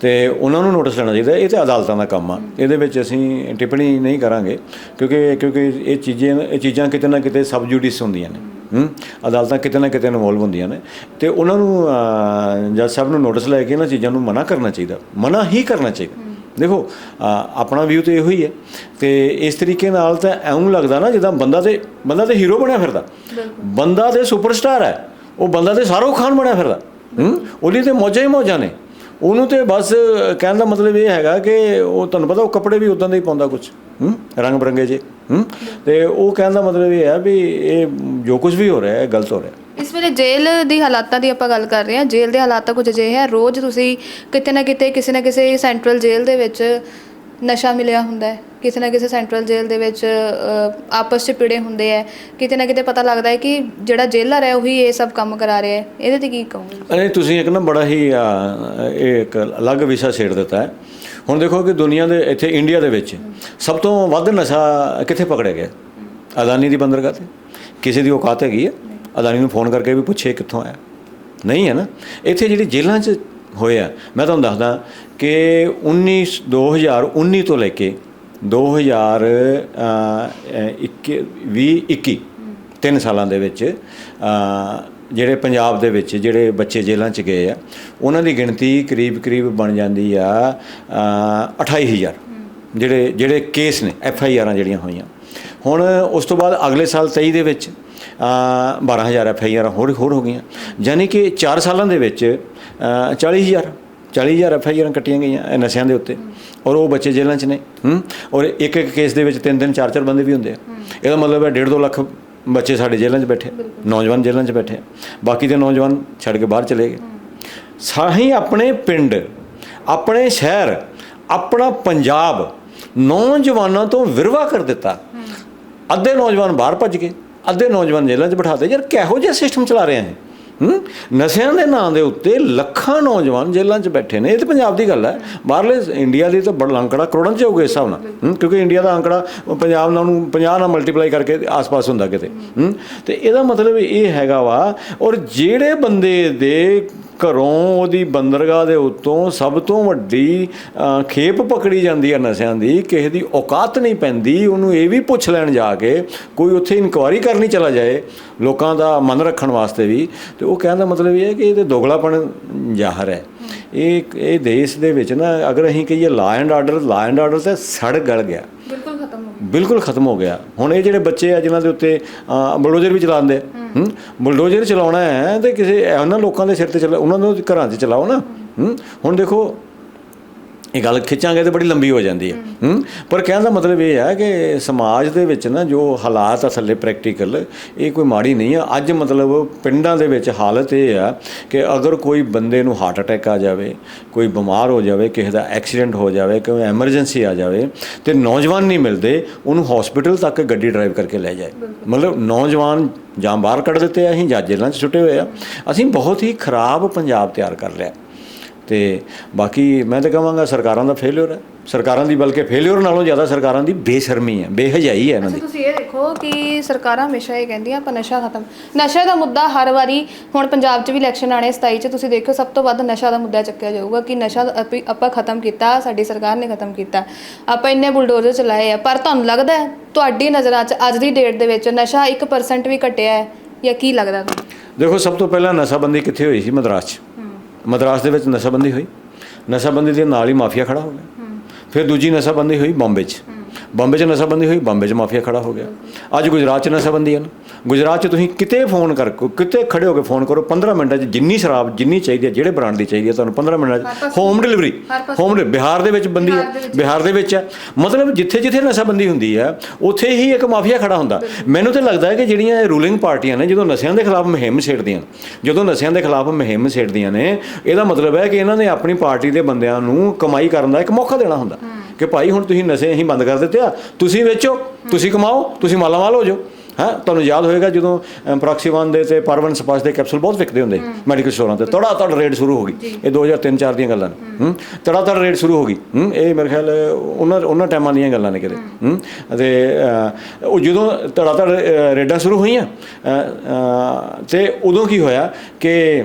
ਤੇ ਉਹਨਾਂ ਨੂੰ ਨੋਟਿਸ ਲੈਣਾ ਚਾਹੀਦਾ। ਇਹ ਤਾਂ ਅਦਾਲਤਾਂ ਦਾ ਕੰਮ ਆ। ਇਹਦੇ ਵਿੱਚ ਅਸੀਂ ਟਿੱਪਣੀ ਨਹੀਂ ਕਰਾਂਗੇ ਕਿਉਂਕਿ ਕਿਉਂਕਿ ਇਹ ਚੀਜ਼ਾਂ ਇਹ ਚੀਜ਼ਾਂ ਕਿਤੇ ਨਾ ਕਿਤੇ ਸਬ ਜੁਡੀਸ ਹੁੰਦੀਆਂ ਨੇ। ਹੂੰ? ਅਦਾਲਤਾਂ ਕਿਤੇ ਨਾ ਕਿਤੇ ਇਨਵੋਲਵ ਹੁੰਦੀਆਂ ਨੇ। ਤੇ ਉਹਨਾਂ ਨੂੰ ਅਹ, ਜੱਜ ਸਾਹਿਬ ਨੂੰ ਨੋਟਿਸ ਲੈ ਕੇ ਇਹਨਾਂ ਚੀਜ਼ਾਂ ਨੂੰ ਮਨਾ ਕਰਨਾ ਚਾਹੀਦਾ। ਮਨਾ ਹੀ ਕਰਨਾ ਚਾਹੀਦਾ। ਦੇਖੋ ਆਪਣਾ ਵਿਊ ਤੇ ਇਹੋ ਹੀ ਹੈ ਤੇ ਇਸ ਤਰੀਕੇ ਨਾਲ ਤਾਂ ਐਉਂ ਲੱਗਦਾ ਨਾ ਜਿੱਦਾਂ ਬੰਦਾ ਤੇ ਬੰਦਾ ਤੇ ਹੀਰੋ ਬਣਿਆ ਫਿਰਦਾ। ਬੰਦਾ ਤੇ ਸੁਪਰਸਟਾਰ ਹੈ ਉਹ ਬੰਦਾ ਤੇ ਸ਼ਾਹਰੁਖ ਖਾਨ ਬਣਿਆ ਫਿਰਦਾ। ਹੂੰ? ਉਹਦੀ ਤੇ ਮੌਜਾਂ ਹੀ ਮੌਜਾਂ ਨੇ। ਉਹਨੂੰ ਤੇ ਬਸ ਕਹਿਣ ਦਾ ਮਤਲਬ ਇਹ ਹੈਗਾ ਕਿ ਉਹ ਤੁਹਾਨੂੰ ਪਤਾ ਉਹ ਕੱਪੜੇ ਵੀ ਉਦਾਂ ਦੇ ਹੀ ਪਾਉਂਦਾ ਕੁਝ ਹੂੰ? ਰੰਗ ਬਰੰਗੇ ਜੇ। ਹੂੰ? ਤੇ ਉਹ ਕਹਿਣ ਦਾ ਮਤਲਬ ਇਹ ਹੈ ਵੀ ਇਹ ਜੋ ਕੁਝ ਵੀ ਹੋ ਰਿਹਾ ਹੈ ਗਲਤ ਹੋ ਰਿਹਾ। ਹੈ ਇਸ ਵੇਲੇ ਜੇਲ੍ਹ ਦੀ ਹਾਲਾਤਾਂ ਦੀ ਆਪਾਂ ਗੱਲ ਕਰ ਰਹੇ ਹਾਂ। ਜੇਲ੍ਹ ਦੇ ਹਾਲਾਤ ਤਾਂ ਕੁਝ ਅਜਿਹੇ ਹੈ। ਰੋਜ਼ ਤੁਸੀਂ ਕਿਤੇ ਨਾ ਕਿਤੇ ਕਿਸੇ ਨਾ ਕਿਸੇ ਸੈਂਟਰਲ ਜੇਲ੍ਹ ਦੇ ਵਿੱਚ ਨਸ਼ਾ ਮਿਲਿਆ ਹੁੰਦਾ ਹੈ। ਕਿਸੇ ਨਾ ਕਿਸੇ ਸੈਂਟਰਲ ਜੇਲ੍ਹ ਦੇ ਵਿੱਚ ਅ, ਆਪਸ 'ਚ ਪਿੜੇ ਹੁੰਦੇ ਹੈ। ਕਿਤੇ ਨਾ ਕਿਤੇ ਪਤਾ ਲੱਗਦਾ ਹੈ ਕਿ ਜਿਹੜਾ ਜੇਲਰ ਹੈ ਉਹੀ ਇਹ ਸਭ ਕੰਮ ਕਰਾ ਰਿਹਾ ਹੈ। ਇਹਦੇ ਤੇ ਕੀ ਕਹੋਗੇ? ਅਰੇ ਤੁਸੀਂ ਇੱਕ ਨਾ ਬੜਾ ਹੀ ਆ, ਇਹ ਇੱਕ ਅਲੱਗ ਵਿਸ਼ਾ ਛੇੜ ਦਿੱਤਾ ਹੈ। ਹੁਣ ਦੇਖੋ ਕਿ ਦੁਨੀਆ ਦੇ ਇੱਥੇ ਇੰਡੀਆ ਦੇ ਵਿੱਚ ਸਭ ਤੋਂ ਵੱਧ ਨਸ਼ਾ ਕਿੱਥੇ ਪਕੜਿਆ ਗਿਆ? ਅਦਾਨੀ ਦੀ ਬੰਦਰਗਾਹ ਤੇ। ਕਿਸੇ ਦੀ ਔਕਾਤ ਹੈਗੀ ਹੈ? ਅਦਾਨੀ ਨੂੰ ਫੋਨ ਕਰਕੇ ਵੀ ਪੁੱਛੇ ਕਿੱਥੋਂ ਆਇਆ। ਨਹੀਂ ਹੈ ਨਾ। ਇੱਥੇ ਜਿਹੜੀ ਜੇਲ੍ਹਾਂ 'ਚ ਹੋਇਆ ਮੈਂ ਤੁਹਾਨੂੰ ਦੱਸਦਾ ਕਿ 19 2019 ਤੋਂ ਲੈ ਕੇ 2021 21 ਤਿੰਨ ਸਾਲਾਂ ਦੇ ਵਿੱਚ ਜਿਹੜੇ ਪੰਜਾਬ ਦੇ ਵਿੱਚ ਜਿਹੜੇ ਬੱਚੇ ਜੇਲ੍ਹਾਂ 'ਚ ਗਏ ਆ ਉਹਨਾਂ ਦੀ ਗਿਣਤੀ ਕਰੀਬ ਕਰੀਬ ਬਣ ਜਾਂਦੀ ਆ ਅ, 28000 ਜਿਹੜੇ ਜਿਹੜੇ ਕੇਸ ਨੇ ਐਫ ਆਈ ਆਰਾਂ ਜਿਹੜੀਆਂ ਹੋਈਆਂ। ਹੁਣ ਉਸ ਤੋਂ ਬਾਅਦ ਅਗਲੇ ਸਾਲ 23 ਦੇ ਵਿੱਚ 12000 ਐਫ ਆਈ ਆਰਾਂ ਹੋਰ ਹੋਰ ਹੋ ਗਈਆਂ। ਯਾਨੀ ਕਿ 4 ਸਾਲਾਂ ਦੇ ਵਿੱਚ ਅ, 40000 40000 ਐਫ ਆਈ ਆਰਾਂ ਕੱਟੀਆਂ ਗਈਆਂ ਇਹ ਨਸ਼ਿਆਂ ਦੇ ਉੱਤੇ। ਔਰ ਉਹ ਬੱਚੇ ਜੇਲ੍ਹਾਂ 'ਚ ਨੇ ਹੂੰ? ਔਰ ਇੱਕ ਇੱਕ ਕੇਸ ਦੇ ਵਿੱਚ ਤਿੰਨ ਤਿੰਨ ਚਾਰ ਚਾਰ ਬੰਦੇ ਵੀ ਹੁੰਦੇ ਆ। ਇਹਦਾ ਮਤਲਬ ਹੈ 1.5 2 ਲੱਖ ਬੱਚੇ ਸਾਡੇ ਜੇਲ੍ਹਾਂ 'ਚ ਬੈਠੇ ਨੌਜਵਾਨ ਜੇਲ੍ਹਾਂ 'ਚ ਬੈਠੇ। ਬਾਕੀ ਦੇ ਨੌਜਵਾਨ ਛੱਡ ਕੇ ਬਾਹਰ ਚਲੇ ਗਏ। ਸਾਹੀਂ ਆਪਣੇ ਪਿੰਡ ਆਪਣੇ ਸ਼ਹਿਰ ਆਪਣਾ ਪੰਜਾਬ ਨੌਜਵਾਨਾਂ ਤੋਂ ਵਿਰਵਾ ਕਰ ਦਿੱਤਾ। ਅੱਧੇ ਨੌਜਵਾਨ ਬਾਹਰ ਭੱਜ ਗਏ। ਅੱਧੇ ਨੌਜਵਾਨ ਜੇਲ੍ਹਾਂ 'ਚ ਬਿਠਾਤੇ ਯਾਰ ਕਿਹੋ ਜਿਹਾ ਸਿਸਟਮ ਚਲਾ ਰਹੇ ਆ? ਇਹ ਹੂੰ? ਨਸ਼ਿਆਂ ਦੇ ਨਾਂ ਦੇ ਉੱਤੇ ਲੱਖਾਂ ਨੌਜਵਾਨ ਜੇਲ੍ਹਾਂ 'ਚ ਬੈਠੇ ਨੇ। ਇਹ ਤਾਂ ਪੰਜਾਬ ਦੀ ਗੱਲ ਹੈ। ਬਾਹਰਲੇ ਇੰਡੀਆ ਦੀ ਤਾਂ ਬੜਾ ਅੰਕੜਾ ਕਰੋੜਾਂ 'ਚ ਹੋਊਗਾ ਇਸ ਹਿਸਾਬ ਨਾਲ। ਕਿਉਂਕਿ ਇੰਡੀਆ ਦਾ ਅੰਕੜਾ ਪੰਜਾਬ ਨਾਲ ਨੂੰ 50 ਨਾਲ ਮਲਟੀਪਲਾਈ ਕਰਕੇ ਆਸ-ਪਾਸ ਹੁੰਦਾ ਕਿਤੇ। ਹੂੰ? ਤੇ ਇਹਦਾ ਮਤਲਬ ਇਹ ਹੈਗਾ ਵਾ ਔਰ ਜਿਹੜੇ ਬੰਦੇ ਦੇ ਘਰੋਂ ਉਹਦੀ ਬੰਦਰਗਾਹ ਦੇ ਉੱਤੋਂ ਸਭ ਤੋਂ ਵੱਡੀ ਖੇਪ ਪਕੜੀ ਜਾਂਦੀ ਹੈ ਨਸ਼ਿਆਂ ਦੀ, ਕਿਸੇ ਦੀ ਔਕਾਤ ਨਹੀਂ ਪੈਂਦੀ, ਉਹਨੂੰ ਇਹ ਵੀ ਪੁੱਛ ਲੈਣ ਜਾ ਕੇ ਕੋਈ ਉੱਥੇ ਇਨਕੁਆਇਰੀ ਕਰਨੀ ਚਲਾ ਜਾਏ, ਲੋਕਾਂ ਦਾ ਮਨ ਰੱਖਣ ਵਾਸਤੇ ਵੀ। ਤੇ ਉਹ ਕਹਿਣ ਦਾ ਮਤਲਬ ਇਹ ਹੈ ਕਿ ਇਹ ਤੇ ਦੋਗਲਾਪਣ ਜ਼ਾਹਰ ਹੈ। ਇਹ ਇਹ ਦੇਸ਼ ਦੇ ਵਿੱਚ ਨਾ, ਅਗਰ ਅਸੀਂ ਕਹੀਏ law and order law and order ਤੇ ਸੜ ਗਲ ਗਿਆ। ਬਿਲਕੁਲ ਖਤਮ ਹੋ ਗਿਆ। ਹੁਣ ਇਹ ਜਿਹੜੇ ਬੱਚੇ ਆ ਜਿਨ੍ਹਾਂ ਦੇ ਉੱਤੇ ਅ, ਬੁਲਡੋਜ਼ਰ ਵੀ ਚਲਾਉਂਦੇ ਹੂੰ ਬੁਲਡੋਜ਼ਰ ਚਲਾਉਣਾ ਹੈ ਤੇ ਕਿਸੇ ਉਹਨਾਂ ਲੋਕਾਂ ਦੇ ਸਿਰ ਤੇ ਚਲਾ ਉਹਨਾਂ ਨੂੰ ਘਰਾਂ 'ਚ ਚਲਾਓ ਨਾ ਹੁਣ ਦੇਖੋ ਇਹ ਗੱਲ ਖਿੱਚਾਂਗੇ ਤੇ ਬੜੀ ਲੰਬੀ ਹੋ ਜਾਂਦੀ ਹੈ। ਹੂੰ। ਪਰ ਕਹਿਣ ਦਾ ਮਤਲਬ ਇਹ ਹੈ ਕਿ ਸਮਾਜ ਦੇ ਵਿੱਚ ਨਾ ਜੋ ਹਾਲਾਤ ਆ ਥੱਲੇ ਪ੍ਰੈਕਟੀਕਲ ਇਹ ਕੋਈ ਮਾੜੀ ਨਹੀਂ ਆ। ਅੱਜ ਮਤਲਬ ਪਿੰਡਾਂ ਦੇ ਵਿੱਚ ਹਾਲਤ ਇਹ ਆ ਕਿ ਅਗਰ ਕੋਈ ਬੰਦੇ ਨੂੰ ਹਾਰਟ ਅਟੈਕ ਆ ਜਾਵੇ ਕੋਈ ਬਿਮਾਰ ਹੋ ਜਾਵੇ ਕਿਸੇ ਦਾ ਐਕਸੀਡੈਂਟ ਹੋ ਜਾਵੇ ਕੋਈ ਐਮਰਜੈਂਸੀ ਆ ਜਾਵੇ ਤੇ ਨੌਜਵਾਨ ਨਹੀਂ ਮਿਲਦੇ ਉਹਨੂੰ ਹਸਪੀਟਲ ਤੱਕ ਗੱਡੀ ਡਰਾਈਵ ਕਰਕੇ ਲੈ ਜਾਏ। ਮਤਲਬ ਨੌਜਵਾਨ ਜਾਂ ਬਾਹਰ ਕੱਢ ਦਿੱਤੇ ਆ ਅਸੀਂ ਜਾਂ ਜੇਲ੍ਹਾਂ 'ਚ ਛੁੱਟੇ ਹੋਏ ਆ। ਅਸੀਂ ਬਹੁਤ ਹੀ ਖਰਾਬ ਪੰਜਾਬ ਤਿਆਰ ਕਰ ਲਿਆ। ਤੇ ਬਾਕੀ ਮੈਂ ਤਾਂ ਕਹਾਂਗਾ ਸਰਕਾਰਾਂ ਦਾ ਫੇਲਿਅਰ ਹੈ। ਸਰਕਾਰਾਂ ਦੀ ਬਲਕਿ ਫੇਲਿਅਰ ਨਾਲੋਂ ਜ਼ਿਆਦਾ ਸਰਕਾਰਾਂ ਦੀ ਬੇਸ਼ਰਮੀ ਹੈ ਬੇਹਜਾਈ ਹੈ ਇਹਨਾਂ ਦੀ। ਤੁਸੀਂ ਇਹ ਦੇਖੋ ਕਿ ਸਰਕਾਰਾਂ ਹਮੇਸ਼ਾ ਇਹ ਕਹਿੰਦੀਆਂ ਆਪਾਂ ਨਸ਼ਾ ਖਤਮ। ਨਸ਼ੇ ਦਾ ਮੁੱਦਾ ਹਰ ਵਾਰੀ ਹੁਣ ਪੰਜਾਬ 'ਚ ਵੀ ਇਲੈਕਸ਼ਨ ਆਣੇ 27 'ਚ ਤੁਸੀਂ ਦੇਖਿਓ ਸਭ ਤੋਂ ਵੱਧ ਨਸ਼ਾ ਦਾ ਮੁੱਦਾ ਚੱਕਿਆ ਜਾਊਗਾ ਕਿ ਨਸ਼ਾ ਆਪੀ- ਆਪਾਂ ਖਤਮ ਕੀਤਾ ਸਾਡੀ ਸਰਕਾਰ ਨੇ ਖਤਮ ਕੀਤਾ। ਆਪਾਂ ਇੰਨੇ ਬੁਲਡੋਜ਼ਰ ਚਲਾਏ ਆ ਪਰ ਤੁਹਾਨੂੰ ਲੱਗਦਾ ਹੈ ਤੁਹਾਡੀ ਨਜ਼ਰਾਂ 'ਚ ਅੱਜ ਦੀ ਡੇਟ ਦੇ ਵਿੱਚ ਨਸ਼ਾ 1% ਵੀ ਘਟਿਆ ਹੈ ਜਾਂ ਕੀ ਲੱਗਦਾ ਤੁਹਾਨੂੰ? ਦੇਖੋ ਸਭ ਤੋਂ ਪਹਿਲਾਂ ਨਸ਼ਾਬੰਦੀ ਕਿੱਥੇ ਹੋਈ ਸੀ ਮਦਰਾਸ 'ਚ? ਮਦਰਾਸ ਦੇ ਵਿੱਚ ਨਸ਼ਾਬੰਦੀ ਹੋਈ। ਨਸ਼ਾਬੰਦੀ ਦੇ ਨਾਲ ਹੀ ਮਾਫੀਆ ਖੜਾ ਹੋ ਗਿਆ। ਫਿਰ ਦੂਜੀ ਨਸ਼ਾਬੰਦੀ ਹੋਈ ਬੰਬੇ 'ਚ। ਬੰਬੇ 'ਚ ਨਸ਼ਾਬੰਦੀ ਹੋਈ ਬੰਬੇ 'ਚ ਮਾਫੀਆ ਖੜਾ ਹੋ ਗਿਆ। ਅੱਜ ਗੁਜਰਾਤ 'ਚ ਨਸ਼ਾਬੰਦੀ ਹੈ ਨਾ ਗੁਜਰਾਤ 'ਚ ਤੁਸੀਂ ਕਿਤੇ ਫੋਨ ਕਰ ਕਿਤੇ ਖੜੇ ਹੋ ਕੇ ਫੋਨ ਕਰੋ 15 ਮਿੰਟਾਂ 'ਚ ਜਿੰਨੀ ਸ਼ਰਾਬ ਜਿੰਨੀ ਚਾਹੀਦੀ ਹੈ ਜਿਹੜੇ ਬ੍ਰਾਂਡ ਦੀ ਚਾਹੀਦੀ ਹੈ ਤੁਹਾਨੂੰ 15 ਮਿੰਟਾਂ 'ਚ ਹੋਮ ਡਿਲੀਵਰੀ। ਹੋਮ ਬਿਹਾਰ ਦੇ ਵਿੱਚ ਬੰਦੀ ਹੈ ਬਿਹਾਰ ਦੇ ਵਿੱਚ। ਹੈ। ਮਤਲਬ ਜਿੱਥੇ ਜਿੱਥੇ ਨਸ਼ਾਬੰਦੀ ਹੁੰਦੀ ਹੈ ਉੱਥੇ ਹੀ ਇੱਕ ਮਾਫੀਆ ਖੜਾ ਹੁੰਦਾ। ਮੈਨੂੰ ਤਾਂ ਲੱਗਦਾ ਹੈ ਕਿ ਜਿਹੜੀਆਂ ਰੂਲਿੰਗ ਪਾਰਟੀਆਂ ਨੇ ਜਦੋਂ ਨਸ਼ਿਆਂ ਦੇ ਖਿਲਾਫ ਮੁਹਿੰਮ ਛੇੜਦੀਆਂ ਜਦੋਂ ਨਸ਼ਿਆਂ ਦੇ ਖਿਲਾਫ ਮੁਹਿੰਮ ਛੇੜਦੀਆਂ ਨੇ ਇਹਦਾ ਮਤਲਬ ਹੈ ਕਿ ਇਹਨਾਂ ਨੇ ਆਪਣੀ ਪਾਰਟੀ ਦੇ ਬੰਦਿਆਂ ਨੂੰ ਕਮਾਈ ਕਰਨ ਦਾ ਇੱਕ ਮੌਕਾ ਦੇਣਾ ਹੁੰਦਾ। ਕਿ ਭਾਈ ਹੁਣ ਤੁਸੀਂ ਨਸ਼ੇ ਅਸੀਂ ਬੰਦ ਕਰ ਦਿੱਤੇ ਆ ਤੁਸੀਂ ਵੇਚੋ ਤੁਸੀਂ ਕਮਾਓ ਤੁਸੀਂ ਮਾਲਾਮਾਲ ਹੋ ਜਾਓ। ਹਾਂ? ਤੁਹਾਨੂੰ ਯਾਦ ਹੋਏਗਾ ਜਦੋਂ ਪ੍ਰੋਕਸੀਵਾਨ ਦੇ ਤੇ ਪਰਵਨ ਸਪਾਸ ਦੇ ਕੈਪਸੂਲ ਬਹੁਤ ਵਿਕਦੇ ਹੁੰਦੇ ਮੈਡੀਕਲ ਸਟੋਰਾਂ ਤੇ। ਤੜਾ ਤੜ ਰੇਡ ਸ਼ੁਰੂ ਹੋ ਗਈ। ਇਹ 2003-4 ਦੀਆਂ ਗੱਲਾਂ ਨੇ। ਹੂੰ। ਤੜਾ ਤੜ ਰੇਡ ਸ਼ੁਰੂ ਹੋ ਗਈ। ਹੂੰ? ਇਹ ਮੇਰੇ ਖਿਆਲ ਉਹਨਾਂ ਉਹਨਾਂ ਟਾਈਮਾਂ ਦੀਆਂ ਗੱਲਾਂ ਨੇ ਕਿਤੇ। ਹੂੰ। ਅਤੇ ਅ, ਉਹ ਜਦੋਂ ਤੜਾ ਤੜ ਰੇਡਾਂ ਸ਼ੁਰੂ ਹੋਈਆਂ ਤੇ ਉਦੋਂ ਕੀ ਹੋਇਆ ਕਿ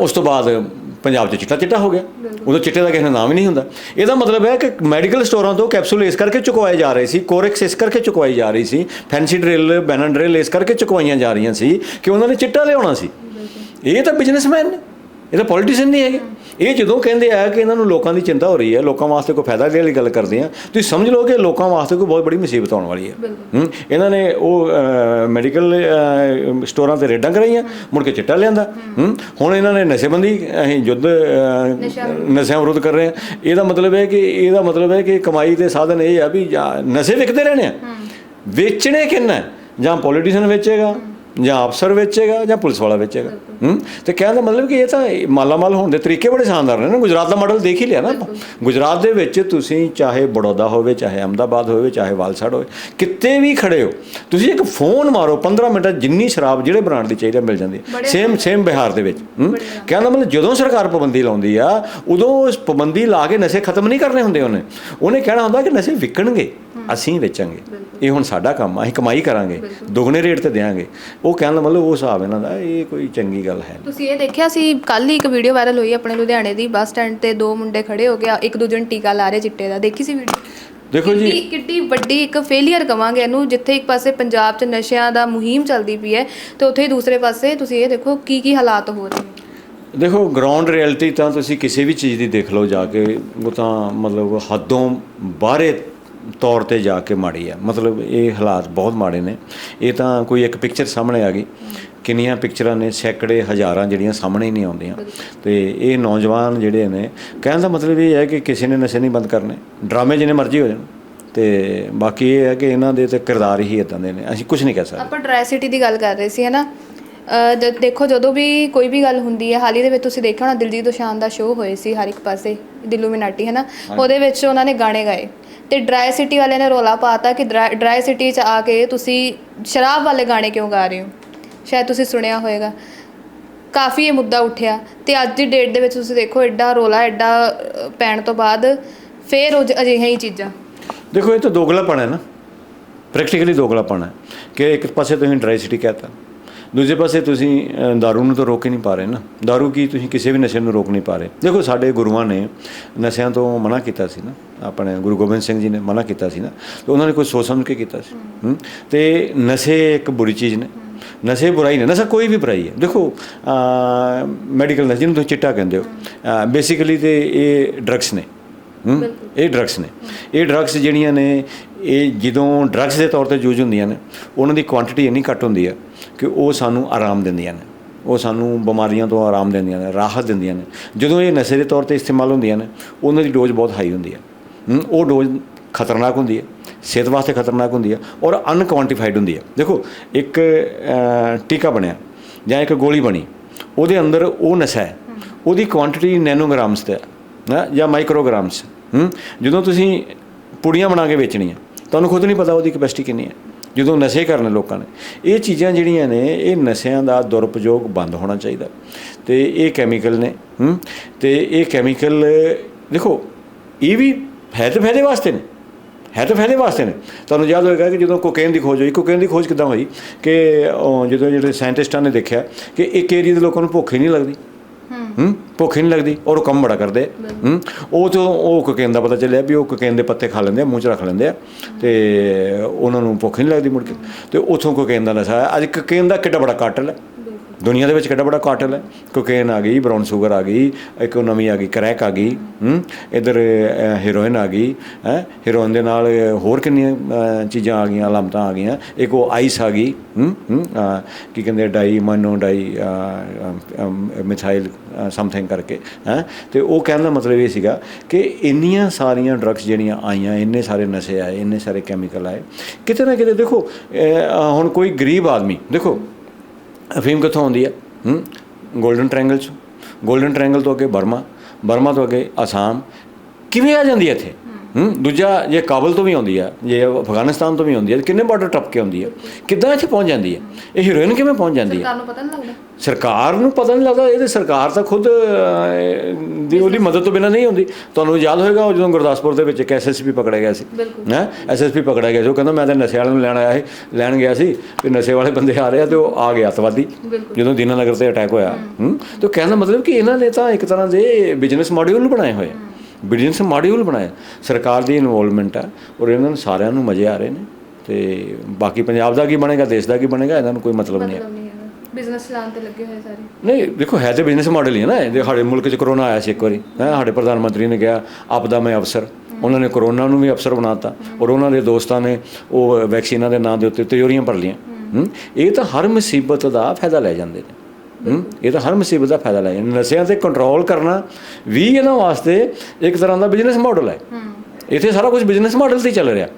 ਉਸ ਤੋਂ ਬਾਅਦ ਪੰਜਾਬ 'ਚ ਚਿੱਟਾ ਚਿੱਟਾ ਹੋ ਗਿਆ। ਉਦੋਂ ਚਿੱਟੇ ਦਾ ਕਿਸੇ ਦਾ ਨਾਮ ਹੀ ਨਹੀਂ ਹੁੰਦਾ। ਇਹਦਾ ਮਤਲਬ ਹੈ ਕਿ ਮੈਡੀਕਲ ਸਟੋਰਾਂ ਤੋਂ ਕੈਪਸੂਲ ਇਸ ਕਰਕੇ ਚੁਕਵਾਏ ਜਾ ਰਹੇ ਸੀ ਕੋਰੈਕਸ ਇਸ ਕਰਕੇ ਚੁਕਵਾਈ ਜਾ ਰਹੀ ਸੀ ਫੈਂਸੀ ਡਰਿਲ ਬੈਨਨ ਡਰਿਲ ਇਸ ਕਰਕੇ ਚੁਕਵਾਈਆਂ ਜਾ ਰਹੀਆਂ ਸੀ ਕਿ ਉਹਨਾਂ ਨੇ ਚਿੱਟਾ ਲਿਆਉਣਾ ਸੀ। ਇਹ ਤਾਂ ਬਿਜ਼ਨਸਮੈਨ ਨੇ। ਇਹ ਤਾਂ ਪੋਲੀਟੀਸ਼ੀਅਨ ਨਹੀਂ ਹੈਗੇ। ਇਹ ਜਦੋਂ ਕਹਿੰਦੇ ਆ ਕਿ ਇਹਨਾਂ ਨੂੰ ਲੋਕਾਂ ਦੀ ਚਿੰਤਾ ਹੋ ਰਹੀ ਹੈ ਲੋਕਾਂ ਵਾਸਤੇ ਕੋਈ ਫਾਇਦਾ ਦੇਣ ਵਾਲੀ ਗੱਲ ਕਰਦੇ ਆ ਤੁਸੀਂ ਸਮਝ ਲਓ ਕਿ ਲੋਕਾਂ ਵਾਸਤੇ ਕੋਈ ਬਹੁਤ ਬੜੀ ਮੁਸੀਬਤ ਆਉਣ ਵਾਲੀ ਹੈ। ਇਹਨਾਂ ਨੇ ਉਹ ਮੈਡੀਕਲ ਸਟੋਰਾਂ ਤੇ ਰੇਡਾਂ ਕਰਾਈਆਂ ਮੁੜ ਕੇ ਚਿੱਟਾ ਲਿਆਂਦਾ। ਹੁਣ ਇਹਨਾਂ ਨੇ ਨਸ਼ੇਬੰਦੀ ਅਸੀਂ ਅਹ, ਨਸ਼ਿਆਂ ਵਿਰੁੱਧ ਕਰ ਰਹੇ ਆ। ਇਹਦਾ ਮਤਲਬ ਹੈ ਕਿ ਇਹਦਾ ਮਤਲਬ ਹੈ ਕਿ ਕਮਾਈ ਦੇ ਸਾਧਨ ਇਹ ਆ ਵੀ ਜਾਂ ਨਸ਼ੇ ਵਿਕਦੇ ਰਹਿਣੇ ਆ। ਵੇਚਣੇ ਕਿੰਨਾ ਜਾਂ ਪੋਲੀਟੀਸ਼ੀਅਨ ਵੇਚੇਗਾ? ਜਾਂ ਅਫਸਰ ਵੇਚੇਗਾ ਜਾਂ ਪੁਲਿਸ ਵਾਲਾ ਵੇਚੇਗਾ ਹੂੰ? ਤੇ ਕਹਿਣ ਦਾ ਮਤਲਬ ਕਿ ਇਹ ਤਾਂ ਮਾਲਾ ਮਾਲ ਹੋਣ ਦੇ ਤਰੀਕੇ ਬੜੇ ਸ਼ਾਨਦਾਰ ਨੇ ਨਾ। ਗੁਜਰਾਤ ਦਾ ਮਾਡਲ ਦੇਖ ਹੀ ਲਿਆ ਨਾ ਗੁਜਰਾਤ ਦੇ ਵਿੱਚ ਤੁਸੀਂ ਚਾਹੇ ਬੜੌਦਾ ਹੋਵੇ ਚਾਹੇ ਅਹਮਦਾਬਾਦ ਹੋਵੇ ਚਾਹੇ ਵਾਲਸਾੜ ਹੋਵੇ ਕਿਤੇ ਵੀ ਖੜੇ ਹੋ ਤੁਸੀਂ ਇੱਕ ਫੋਨ ਮਾਰੋ 15 ਮਿੰਟਾਂ ਜਿੰਨੀ ਸ਼ਰਾਬ ਜਿਹੜੇ ਬ੍ਰਾਂਡ ਦੀ ਚਾਹੀਦੀ ਮਿਲ ਜਾਂਦੀ ਹੈ ਸੇਮ ਸੇਮ ਬਿਹਾਰ ਦੇ ਵਿੱਚ ਹੂੰ? ਕਹਿਣ ਦਾ ਮਤਲਬ ਜਦੋਂ ਸਰਕਾਰ ਪਾਬੰਦੀ ਲਾਉਂਦੀ ਆ ਉਦੋਂ ਉਸ ਪਾਬੰਦੀ ਲਾ ਕੇ ਨਸ਼ੇ ਖਤਮ ਨਹੀਂ ਕਰਨੇ ਹੁੰਦੇ ਉਹਨੇ। ਉਹਨੇ ਕਹਿਣਾ ਹੁੰਦਾ ਕਿ ਨਸ਼ੇ ਵਿਕਣਗੇ। ਅਸੀਂ ਵੇਚਾਂਗੇ। ਇਹ ਹੁਣ ਸਾਡਾ ਕੰਮ ਆ ਅਸੀਂ ਕਮਾਈ ਕਰਾਂਗੇ ਦੁੱਗਣੇ ਰੇਟ ਤੇ ਦੇਾਂਗੇ ਉਹ ਕਹਿਣ ਦਾ ਮਤਲਬ ਉਹ ਹਿਸਾਬ ਇਹਨਾਂ ਦਾ ਇਹ ਕੋਈ ਚੰਗੀ ਗੱਲ ਹੈ। ਤੁਸੀਂ ਇਹ ਦੇਖਿਆ ਸੀ ਕੱਲ ਹੀ ਇੱਕ ਵੀਡੀਓ ਵਾਇਰਲ ਹੋਈ ਆਪਣੇ ਲੁਧਿਆਣੇ ਦੀ ਬੱਸ ਸਟੈਂਡ ਤੇ ਦੋ ਮੁੰਡੇ ਖੜੇ ਹੋ ਗਿਆ ਇੱਕ ਦੂਜੇ ਨੂੰ ਟੀਕਾ ਲਾ ਰਹੇ ਚਿੱਟੇ ਦਾ। ਦੇਖੀ ਸੀ ਵੀਡੀਓ ਦੇਖੋ ਜੀ। ਕਿੱਡੀ ਵੱਡੀ ਇੱਕ ਫੇਲਿਅਰ ਕਵਾਂਗੇ ਇਹਨੂੰ ਜਿੱਥੇ ਇੱਕ ਪਾਸੇ ਪੰਜਾਬ 'ਚ ਨਸ਼ਿਆਂ ਦਾ ਮੁਹਿੰਮ ਚੱਲਦੀ ਪਈ ਹੈ ਤੇ ਉੱਥੇ ਦੂਸਰੇ ਪਾਸੇ ਤੁਸੀਂ ਇਹ ਦੇਖੋ ਕੀ ਕੀ ਹਾਲਾਤ ਹੋ ਰਹੇ ਨੇ। ਦੇਖੋ ਗਰਾਊਂਡ ਰਿਐਲਿਟੀ ਤਾਂ ਤੁਸੀਂ ਕਿਸੇ ਵੀ ਚੀਜ਼ ਦੀ ਦੇਖ ਲਓ ਜਾ ਕੇ ਉਹ ਤਾਂ ਮਤਲਬ ਹੱਦੋਂ ਬਾਹਰੇ ਤੌਰ ਤੇ ਜਾ ਕੇ ਮਾੜੀ ਆ। ਮਤਲਬ ਇਹ ਹਾਲਾਤ ਬਹੁਤ ਮਾੜੇ ਨੇ। ਇਹ ਤਾਂ ਕੋਈ ਇੱਕ ਪਿਕਚਰ ਸਾਹਮਣੇ ਆ ਗਈ। ਕਿੰਨੀਆਂ ਪਿਕਚਰਾਂ ਨੇ ਸੈਂਕੜੇ ਹਜ਼ਾਰਾਂ ਜਿਹੜੀਆਂ ਸਾਹਮਣੇ ਹੀ ਨਹੀਂ ਆਉਂਦੀਆਂ। ਤੇ ਇਹ ਨੌਜਵਾਨ ਜਿਹੜੇ ਨੇ ਕਹਿਣ ਦਾ ਮਤਲਬ ਇਹ ਹੈ ਕਿ ਕਿਸੇ ਨੇ ਨਸ਼ੇ ਨਹੀਂ ਬੰਦ ਕਰਨੇ। ਡਰਾਮੇ ਜਿੰਨੇ ਮਰਜ਼ੀ ਹੋ ਜਾਣ। ਤੇ ਬਾਕੀ ਇਹ ਹੈ ਕਿ ਇਹਨਾਂ ਦੇ ਤੇ ਕਿਰਦਾਰ ਹੀ ਇਦਾਂ ਦੇ ਨੇ। ਅਸੀਂ ਕੁਝ ਨਹੀਂ ਕਹਿ ਸਕਦੇ। ਆਪਾਂ ਡਰਾਈ ਸਿਟੀ ਦੀ ਗੱਲ ਕਰ ਰਹੇ ਸੀ ਹੈ ਨਾ ਦੇਖੋ ਜਦੋਂ ਵੀ ਕੋਈ ਵੀ ਗੱਲ ਹੁੰਦੀ ਹੈ ਹਾਲ ਹੀ ਦੇ ਵਿੱਚ ਤੁਸੀਂ ਦੇਖਿਆ ਹੋਣਾ ਦਿਲਜੀਤ ਦੋਸਾਂਝ ਦਾ ਸ਼ੋਅ ਹੋਏ ਸੀ ਹਰ ਇੱਕ ਪਾਸੇ ਦਿਲੂਮਿਨਾਟੀ ਹੈ ਨਾ ਉਹਦੇ ਵਿੱਚ ਉਹਨਾਂ ਨੇ ਗਾਣੇ ਗਾਏ। ਤੇ ਡਰਾਈ ਸਿਟੀ ਵਾਲਿਆਂ ਨੇ ਰੋਲਾ ਪਾਤਾ ਕਿ ਡਰਾ- ਡਰਾਈ ਸਿਟੀ 'ਚ ਆ ਕੇ ਤੁਸੀਂ ਸ਼ਰਾਬ ਵਾਲੇ ਗਾਣੇ ਕਿਉਂ ਗਾ ਰਹੇ ਹੋ? ਸ਼ਾਇਦ ਤੁਸੀਂ ਸੁਣਿਆ ਹੋਵੇਗਾ। ਕਾਫੀ ਇਹ ਮੁੱਦਾ ਉੱਠਿਆ ਤੇ ਅੱਜ ਦੀ ਡੇਟ ਦੇ ਵਿੱਚ ਤੁਸੀਂ ਦੇਖੋ ਐਡਾ ਰੋਲਾ ਐਡਾ ਪੈਣ ਤੋਂ ਬਾਅਦ ਫੇਰ ਉਹ ਅਜਿਹੀਆਂ ਹੀ ਚੀਜ਼ਾਂ। ਦੇਖੋ, ਇਹ ਤਾਂ ਦੋਗਲਾਪਣ ਹੈ ਨਾ। ਪ੍ਰੈਕਟੀਕਲੀ ਦੋਗਲਾਪਣ ਹੈ ਕਿ ਇੱਕ ਪਾਸੇ ਤੁਸੀਂ ਡਰਾਈ ਸਿਟੀ ਕਹਤਾ। ਦੂਜੇ ਪਾਸੇ ਤੁਸੀਂ ਦਾਰੂ ਨੂੰ ਤਾਂ ਰੋਕ ਹੀ ਨਹੀਂ ਪਾ ਰਹੇ ਨਾ। ਦਾਰੂ ਕੀ ਤੁਸੀਂ ਕਿਸੇ ਵੀ ਨਸ਼ੇ ਨੂੰ ਰੋਕ ਨਹੀਂ ਪਾ ਰਹੇ। ਦੇਖੋ ਸਾਡੇ ਗੁਰੂਆਂ ਨੇ ਨਸ਼ਿਆਂ ਤੋਂ ਮਨਾ ਕੀਤਾ ਸੀ ਨਾ। ਆਪਣੇ ਗੁਰੂ ਗੋਬਿੰਦ ਸਿੰਘ ਜੀ ਨੇ ਮਨਾ ਕੀਤਾ ਸੀ ਨਾ। ਤੇ ਉਹਨਾਂ ਨੇ ਕੋਈ ਸੋਚ ਸਮਝ ਕੇ ਕੀਤਾ ਸੀ। ਤੇ ਨਸ਼ੇ ਇੱਕ ਬੁਰੀ ਚੀਜ਼ ਨੇ। ਨਸ਼ੇ ਬੁਰਾਈ ਨੇ। ਨਸ਼ਾ ਕੋਈ ਵੀ ਬੁਰਾਈ ਹੈ। ਦੇਖੋ ਮੈਡੀਕਲ ਨਸ਼ੇ ਜਿਹਨੂੰ ਤੁਸੀਂ ਚਿੱਟਾ ਕਹਿੰਦੇ ਹੋ। ਬੇਸਿਕਲੀ ਤੇ ਇਹ ਡਰੱਗਸ ਨੇ। ਇਹ ਡਰੱਗਸ ਨੇ। ਇਹ ਡਰੱਗਸ ਜਿਹੜੀਆਂ ਨੇ ਇਹ ਜਦੋਂ ਡਰੱਗਸ ਦੇ ਤੌਰ ਤੇ ਯੂਜ਼ ਹੁੰਦੀਆਂ ਨੇ ਉਹਨਾਂ ਦੀ ਕੁਆਂਟੀਟੀ ਇੰਨੀ ਘੱਟ ਹੁੰਦੀ ਹੈ ਕਿ ਉਹ ਸਾਨੂੰ ਆਰਾਮ ਦਿੰਦੀਆਂ ਨੇ। ਉਹ ਸਾਨੂੰ ਬਿਮਾਰੀਆਂ ਤੋਂ ਆਰਾਮ ਦਿੰਦੀਆਂ ਨੇ, ਰਾਹਤ ਦਿੰਦੀਆਂ ਨੇ। ਜਦੋਂ ਇਹ ਨਸ਼ੇ ਦੇ ਤੌਰ ਤੇ ਇਸਤੇਮਾਲ ਹੁੰਦੀਆਂ ਨੇ, ਉਹਨਾਂ ਦੀ ਡੋਜ਼ ਬਹੁਤ ਹਾਈ ਹੁੰਦੀ ਹੈ। ਉਹ ਡੋਜ਼ ਖਤਰਨਾਕ ਹੁੰਦੀ ਹੈ, ਸਿਹਤ ਵਾਸਤੇ ਖਤਰਨਾਕ ਹੁੰਦੀ ਹੈ ਔਰ ਅਨਕੁਆਂਟੀਫਾਈਡ ਹੁੰਦੀ ਹੈ। ਦੇਖੋ, ਇੱਕ ਟੀਕਾ ਬਣਿਆ ਜਾਂ ਇੱਕ ਗੋਲੀ ਬਣੀ, ਉਹਦੇ ਅੰਦਰ ਉਹ ਨਸ਼ਾ ਹੈ। ਉਹਦੀ ਕੁਆਂਟੀਟੀ ਨੈਨੋਗ੍ਰਾਮਸ ਤੇ ਹੈ ਜਾਂ ਮਾਈਕਰੋਗ੍ਰਾਮਸ ਜਦੋਂ ਤੁਸੀਂ ਪੁੜੀਆਂ ਬਣਾ ਕੇ ਵੇਚਣੀਆਂ, ਤੁਹਾਨੂੰ ਖੁਦ ਨਹੀਂ ਪਤਾ ਉਹਦੀ ਕਪੈਸਿਟੀ ਕਿੰਨੀ ਹੈ। ਜਦੋਂ ਨਸ਼ੇ ਕਰਨੇ ਲੋਕਾਂ ਨੇ। ਇਹ ਚੀਜ਼ਾਂ ਜਿਹੜੀਆਂ ਨੇ, ਇਹ ਨਸ਼ਿਆਂ ਦਾ ਦੁਰਉਪਯੋਗ ਬੰਦ ਹੋਣਾ ਚਾਹੀਦਾ। ਤੇ ਇਹ ਕੈਮੀਕਲ ਨੇ, ਹੂੰ? ਤੇ ਇਹ ਕੈਮੀਕਲ ਦੇਖੋ, ਇਹ ਵੀ ਹੈ ਫਾਇਦੇ ਵਾਸਤੇ ਨੇ। ਹੈ ਤਾਂ ਫਾਇਦੇ ਵਾਸਤੇ ਨੇ। ਤੁਹਾਨੂੰ ਯਾਦ ਹੋਏਗਾ ਕਿ ਜਦੋਂ ਕੋਕੇਨ ਦੀ ਖੋਜ ਹੋਈ ਕੋਕੇਨ ਦੀ ਖੋਜ ਕਿੱਦਾਂ ਹੋਈ? ਕਿ ਜਦੋਂ ਜਿਹੜੇ ਸਾਇੰਟਿਸਟਾਂ ਨੇ ਦੇਖਿਆ ਕਿ ਇੱਕ ਏਰੀਆ ਦੇ ਲੋਕਾਂ ਨੂੰ ਭੁੱਖ ਹੀ ਨਹੀਂ ਲੱਗਦੀ। ਹੂੰ? ਭੁੱਖ ਨਹੀਂ ਲੱਗਦੀ, ਔਰ ਉਹ ਕੰਮ ਬੜਾ ਕਰਦੇ ਆ। ਹੂੰ? ਉਹ ਤੋਂ ਉਹ ਕੋਕੇਨ ਦਾ ਪਤਾ ਚੱਲਿਆ ਵੀ ਉਹ ਕੋਕੇਨ ਦੇ ਪੱਤੇ ਖਾ ਲੈਂਦੇ ਆ, ਮੂੰਹ 'ਚ ਰੱਖ ਲੈਂਦੇ ਆ। ਤੇ ਉਹਨਾਂ ਨੂੰ ਭੁੱਖ ਨਹੀਂ ਲੱਗਦੀ ਮੁੜ ਕੇ। ਤੇ ਉਥੋਂ ਕੋਕੇਨ ਦਾ ਨਸ਼ਾ ਆਇਆ ਅੱਜ ਕੋਕੇਨ ਦਾ ਕਿੱਡਾ ਬੜਾ ਕਾਟਲ ਹੈ। ਦੁਨੀਆ ਦੇ ਵਿੱਚ ਕਿੱਡਾ ਬੜਾ ਕਾਟਲ ਹੈ। ਕੋਕੇਨ ਆ ਗਈ, ਬ੍ਰਾਊਨ ਸ਼ੂਗਰ ਆ ਗਈ, ਇੱਕ ਉਹ ਨਵੀਂ ਆ ਗਈ, ਕਰੈਕ ਆ ਗਈ, ਹੂੰ? ਇਧਰ ਹੀਰੋਇਨ ਆ ਗਈ, ਹੈ? ਹੀਰੋਇਨ ਦੇ ਨਾਲ ਹੋਰ ਕਿੰਨੀਆਂ ਚੀਜ਼ਾਂ ਆ ਗਈਆਂ, ਲਾਮਤਾਂ ਆ ਗਈਆਂ। ਇੱਕ ਉਹ ਆਈਸ ਆ ਗਈ, ਹੂੰ? ਕੀ ਕਹਿੰਦੇ, ਡਾਈ, ਮਨੋ ਡਾਈ ਮਿਥਾਈਲ ਸਮਥਿੰਗ ਕਰਕੇ, ਹੈ? ਤੇ ਉਹ ਕਹਿਣ ਦਾ ਮਤਲਬ ਇਹ ਸੀਗਾ ਕਿ ਇੰਨੀਆਂ ਸਾਰੀਆਂ ਡਰੱਗਸ ਜਿਹੜੀਆਂ ਆਈਆਂ, ਇੰਨੇ ਸਾਰੇ ਨਸ਼ੇ ਆਏ, ਇੰਨੇ ਸਾਰੇ ਕੈਮੀਕਲ ਆਏ, ਕਿਤੇ ਨਾ ਕਿਤੇ ਦੇਖੋ ਹੁਣ ਕੋਈ ਗਰੀਬ ਆਦਮੀ, ਦੇਖੋ ਅਫੀਮ ਕਿੱਥੋਂ ਆਉਂਦੀ ਹੈ? ਹੂੰ? 골ਡਨ ਟ੍ਰਾਇੰਗਲ ਚ। 골ਡਨ ਟ੍ਰਾਇੰਗਲ ਤੋਂ ਅੱਗੇ ਬਰਮਾ ਬਰਮਾ ਤੋਂ ਅੱਗੇ ਅਸਾਮ ਕਿਵੇਂ ਆ ਜਾਂਦੀ ਹੈ ਇੱਥੇ? ਹੂੰ? ਦੂਜਾ ਜੇ ਕਾਬਲ ਤੋਂ ਵੀ ਆਉਂਦੀ ਹੈ ਜੇ ਅਫਗਾਨਿਸਤਾਨ ਤੋਂ ਵੀ ਆਉਂਦੀ ਹੈ ਕਿੰਨੇ ਬਾਰਡਰ ਟੱਪ ਕੇ ਆਉਂਦੀ ਹੈ ਕਿੱਦਾਂ ਇੱਥੇ ਪਹੁੰਚ ਜਾਂਦੀ ਹੈ ਇਹ ਹੀਰੋਇਨ ਕਿਵੇਂ ਪਹੁੰਚ ਜਾਂਦੀ ਹੈ ਸਰਕਾਰ ਨੂੰ ਪਤਾ ਨਹੀਂ ਲੱਗਦਾ। ਸਰਕਾਰ ਨੂੰ ਪਤਾ ਨਹੀਂ ਲੱਗਦਾ ਇਹਦੇ ਸਰਕਾਰ ਤਾਂ ਖੁਦ ਦੀ ਉਹਦੀ ਮਦਦ ਤੋਂ ਬਿਨਾਂ ਨਹੀਂ ਹੁੰਦੀ। ਤੁਹਾਨੂੰ ਯਾਦ ਹੋਏਗਾ ਉਹ ਜਦੋਂ ਗੁਰਦਾਸਪੁਰ ਦੇ ਵਿੱਚ ਇੱਕ ਐਸਐਸਪੀ ਪਕੜਿਆ ਗਿਆ ਸੀ। ਹੈ? ਐਸਐਸਪੀ ਪਕੜਿਆ ਗਿਆ ਸੀ। ਉਹ ਕਹਿੰਦਾ ਮੈਂ ਤਾਂ ਨਸ਼ੇ ਵਾਲਿਆਂ ਨੂੰ ਲੈਣ ਆਇਆ ਸੀ ਲੈਣ ਗਿਆ ਸੀ ਵੀ ਨਸ਼ੇ ਵਾਲੇ ਬੰਦੇ ਆ ਰਹੇ ਆ ਤੇ ਉਹ ਆ ਗਿਆ ਅਤਵਾਦੀ। ਜਦੋਂ ਦੀਨਾਨਗਰ ਤੇ ਅਟੈਕ ਹੋਇਆ ਹੂੰ। ਤੇ ਕਹਿਣ ਦਾ ਮਤਲਬ ਕਿ ਇਹਨਾਂ ਨੇ ਤਾਂ ਇੱਕ ਤਰ੍ਹਾਂ ਦੇ ਬਿਜ਼ਨਸ ਮਾਡਿਊਲ ਬਣਾਏ ਹੋਏ ਆ। ਬਿਜ਼ਨਸ ਮਾਡਿਊਲ ਬਣਾਏ ਸਰਕਾਰ ਦੀ ਇਨਵੋਲਵਮੈਂਟ ਹੈ ਔਰ ਇਹਨਾਂ ਨੂੰ ਸਾਰਿਆਂ ਨੂੰ ਮਜ਼ੇ ਆ ਰਹੇ ਨੇ ਤੇ ਬਾਕੀ ਪੰਜਾਬ ਦਾ ਕੀ ਬਣੇਗਾ ਦੇਸ਼ ਦਾ ਕੀ ਬਣੇਗਾ ਇਹਨਾਂ ਨੂੰ ਕੋਈ ਮਤਲਬ ਨਹੀਂ ਹੈ। ਬਿਜ਼ਨਸ ਚਲਾਉਣ ਤੇ ਲੱਗੇ ਹੋਏ ਸਾਰੇ। ਨਹੀਂ ਦੇਖੋ ਹੈ ਤੇ ਬਿਜ਼ਨਸ ਮਾਡਲ ਹੀ ਹੈ ਨਾ ਇਹ। ਸਾਡੇ ਮੁਲਕ 'ਚ ਕਰੋਨਾ ਆਇਆ ਸੀ ਇੱਕ ਵਾਰੀ ਹੈ ਸਾਡੇ ਪ੍ਰਧਾਨ ਮੰਤਰੀ ਨੇ ਕਿਹਾ ਆਪਦਾ ਮੈਂ ਅਫਸਰ। ਉਹਨਾਂ ਨੇ ਕਰੋਨਾ ਨੂੰ ਵੀ ਅਫਸਰ ਬਣਾਤਾ ਔਰ ਉਹਨਾਂ ਦੇ ਦੋਸਤਾਂ ਨੇ ਉਹ ਵੈਕਸੀਨਾਂ ਦੇ ਨਾਂ ਦੇ ਉੱਤੇ ਤਿਜੋਰੀਆਂ ਭਰ ਲੀਆਂ ਹੂੰ ਇਹ ਤਾਂ ਹਰ ਮੁਸੀਬਤ ਦਾ ਫਾਇਦਾ ਲੈ ਜਾਂਦੇ ਨੇ। ਇਹ ਤਾਂ ਹਰ ਮੁਸੀਬਤ ਦਾ ਫਾਇਦਾ ਲੈ। ਜਾਂਦੇ ਨਸ਼ਿਆਂ ਤੇ ਕੰਟਰੋਲ ਕਰਨਾ ਵੀ ਇਹਨਾਂ ਵਾਸਤੇ ਇੱਕ ਤਰ੍ਹਾਂ ਦਾ ਬਿਜ਼ਨਸ ਮਾਡਲ ਹੈ। ਇੱਥੇ ਸਾਰਾ ਕੁਝ ਬਿਜ਼ਨਸ ਮਾਡਲ ਤੇ ਚੱਲ ਰਿਹਾ।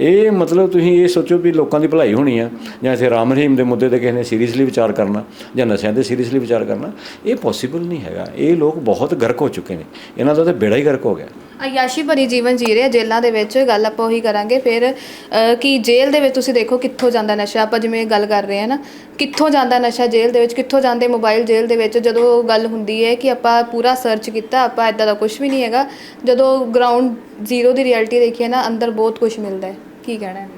ਇਹ ਮਤਲਬ ਤੁਸੀਂ ਇਹ ਸੋਚੋ ਵੀ ਲੋਕਾਂ ਦੀ ਭਲਾਈ ਹੋਣੀ ਆ ਜਾਂ ਇੱਥੇ ਰਾਮ ਰਹੀਮ ਦੇ ਮੁੱਦੇ ਤੇ ਕਿਸੇ ਨੇ ਸੀਰੀਅਸਲੀ ਵਿਚਾਰ ਕਰਨਾ ਜਾਂ ਨਸ਼ਿਆਂ ਤੇ ਸੀਰੀਅਸਲੀ ਵਿਚਾਰ ਕਰਨਾ ਇਹ ਪੋਸੀਬਲ ਨਹੀਂ ਹੈਗਾ। ਇਹ ਲੋਕ ਬਹੁਤ ਗਰਕ ਹੋ ਚੁੱਕੇ ਨੇ। ਇਹਨਾਂ ਦਾ ਤਾਂ ਬੇੜਾ ਹੀ ਗਰਕ ਹੋ ਗਿਆ। ਅਯਾਸ਼ੀ ਭਰੀ ਜੀਵਨ ਜੀ ਰਹੇ ਆ ਜੇਲ੍ਹਾਂ ਦੇ ਵਿੱਚ ਗੱਲ ਆਪਾਂ ਉਹੀ ਕਰਾਂਗੇ ਫਿਰ ਅਹ, ਕਿ ਜੇਲ੍ਹ ਦੇ ਵਿੱਚ ਤੁਸੀਂ ਦੇਖੋ ਕਿੱਥੋਂ ਜਾਂਦਾ ਨਸ਼ਾ ਆਪਾਂ ਜਿਵੇਂ ਗੱਲ ਕਰ ਰਹੇ ਹਾਂ ਨਾ ਕਿੱਥੋਂ ਜਾਂਦਾ ਨਸ਼ਾ ਜੇਲ੍ਹ ਦੇ ਵਿੱਚ ਕਿੱਥੋਂ ਜਾਂਦੇ ਮੋਬਾਈਲ ਜੇਲ੍ਹ ਦੇ ਵਿੱਚ ਜਦੋਂ ਗੱਲ ਹੁੰਦੀ ਹੈ ਕਿ ਆਪਾਂ ਪੂਰਾ ਸਰਚ ਕੀਤਾ ਆਪਾਂ ਇਦਾਂ ਦਾ ਕੁਝ ਵੀ ਨਹੀਂ ਹੈਗਾ ਜਦੋਂ ਗਰਾਊਂਡ ਜ਼ੀਰੋ ਦੀ ਰਿਐਲਿਟੀ ਦੇਖੀਏ ਨਾ ਅੰਦਰ ਬਹੁਤ ਕੁਝ ਮਿਲਦਾ ਹੈ ਕੀ ਕਹਿਣਾ ਹੈ?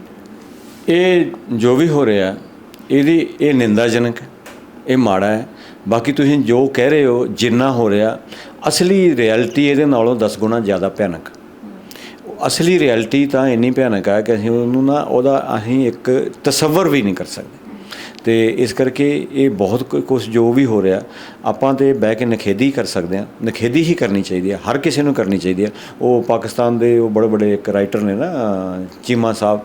ਇਹ ਜੋ ਵੀ ਹੋ ਰਿਹਾ ਇਹਦੀ ਇਹ ਨਿੰਦਾਜਨਕ ਹੈ, ਇਹ ਮਾੜਾ ਹੈ ਬਾਕੀ ਤੁਸੀਂ ਜੋ ਕਹਿ ਰਹੇ ਹੋ ਜਿੰਨਾ ਹੋ ਰਿਹਾ ਅਸਲੀ ਰਿਐਲਿਟੀ ਇਹਦੇ ਨਾਲੋਂ 10 ਗੁਣਾ ਜ਼ਿਆਦਾ ਭਿਆਨਕ। ਅਸਲੀ ਰਿਐਲਿਟੀ ਤਾਂ ਇੰਨੀ ਭਿਆਨਕ ਹੈ ਕਿ ਅਸੀਂ ਉਹਨੂੰ ਨਾ, ਉਹਦਾ ਅਸੀਂ ਇੱਕ ਤਸੱਵਰ ਵੀ ਨਹੀਂ ਕਰ ਸਕਦੇ। ਤੇ ਇਸ ਕਰਕੇ ਇਹ ਬਹੁਤ ਕੁਝ ਜੋ ਵੀ ਹੋ ਰਿਹਾ, ਆਪਾਂ ਤੇ ਬਹਿ ਕੇ ਨਖੇਦੀ ਕਰ ਸਕਦੇ ਹਾਂ। ਨਖੇਦੀ ਹੀ ਕਰਨੀ ਚਾਹੀਦੀ ਹੈ ਹਰ ਕਿਸੇ ਨੂੰ ਕਰਨੀ ਚਾਹੀਦੀ ਹੈ ਉਹ ਪਾਕਿਸਤਾਨ ਦੇ ਉਹ ਬੜੇ ਬੜੇ ਇੱਕ ਰਾਈਟਰ ਨੇ ਨਾ, ਚੀਮਾ ਸਾਹਿਬ।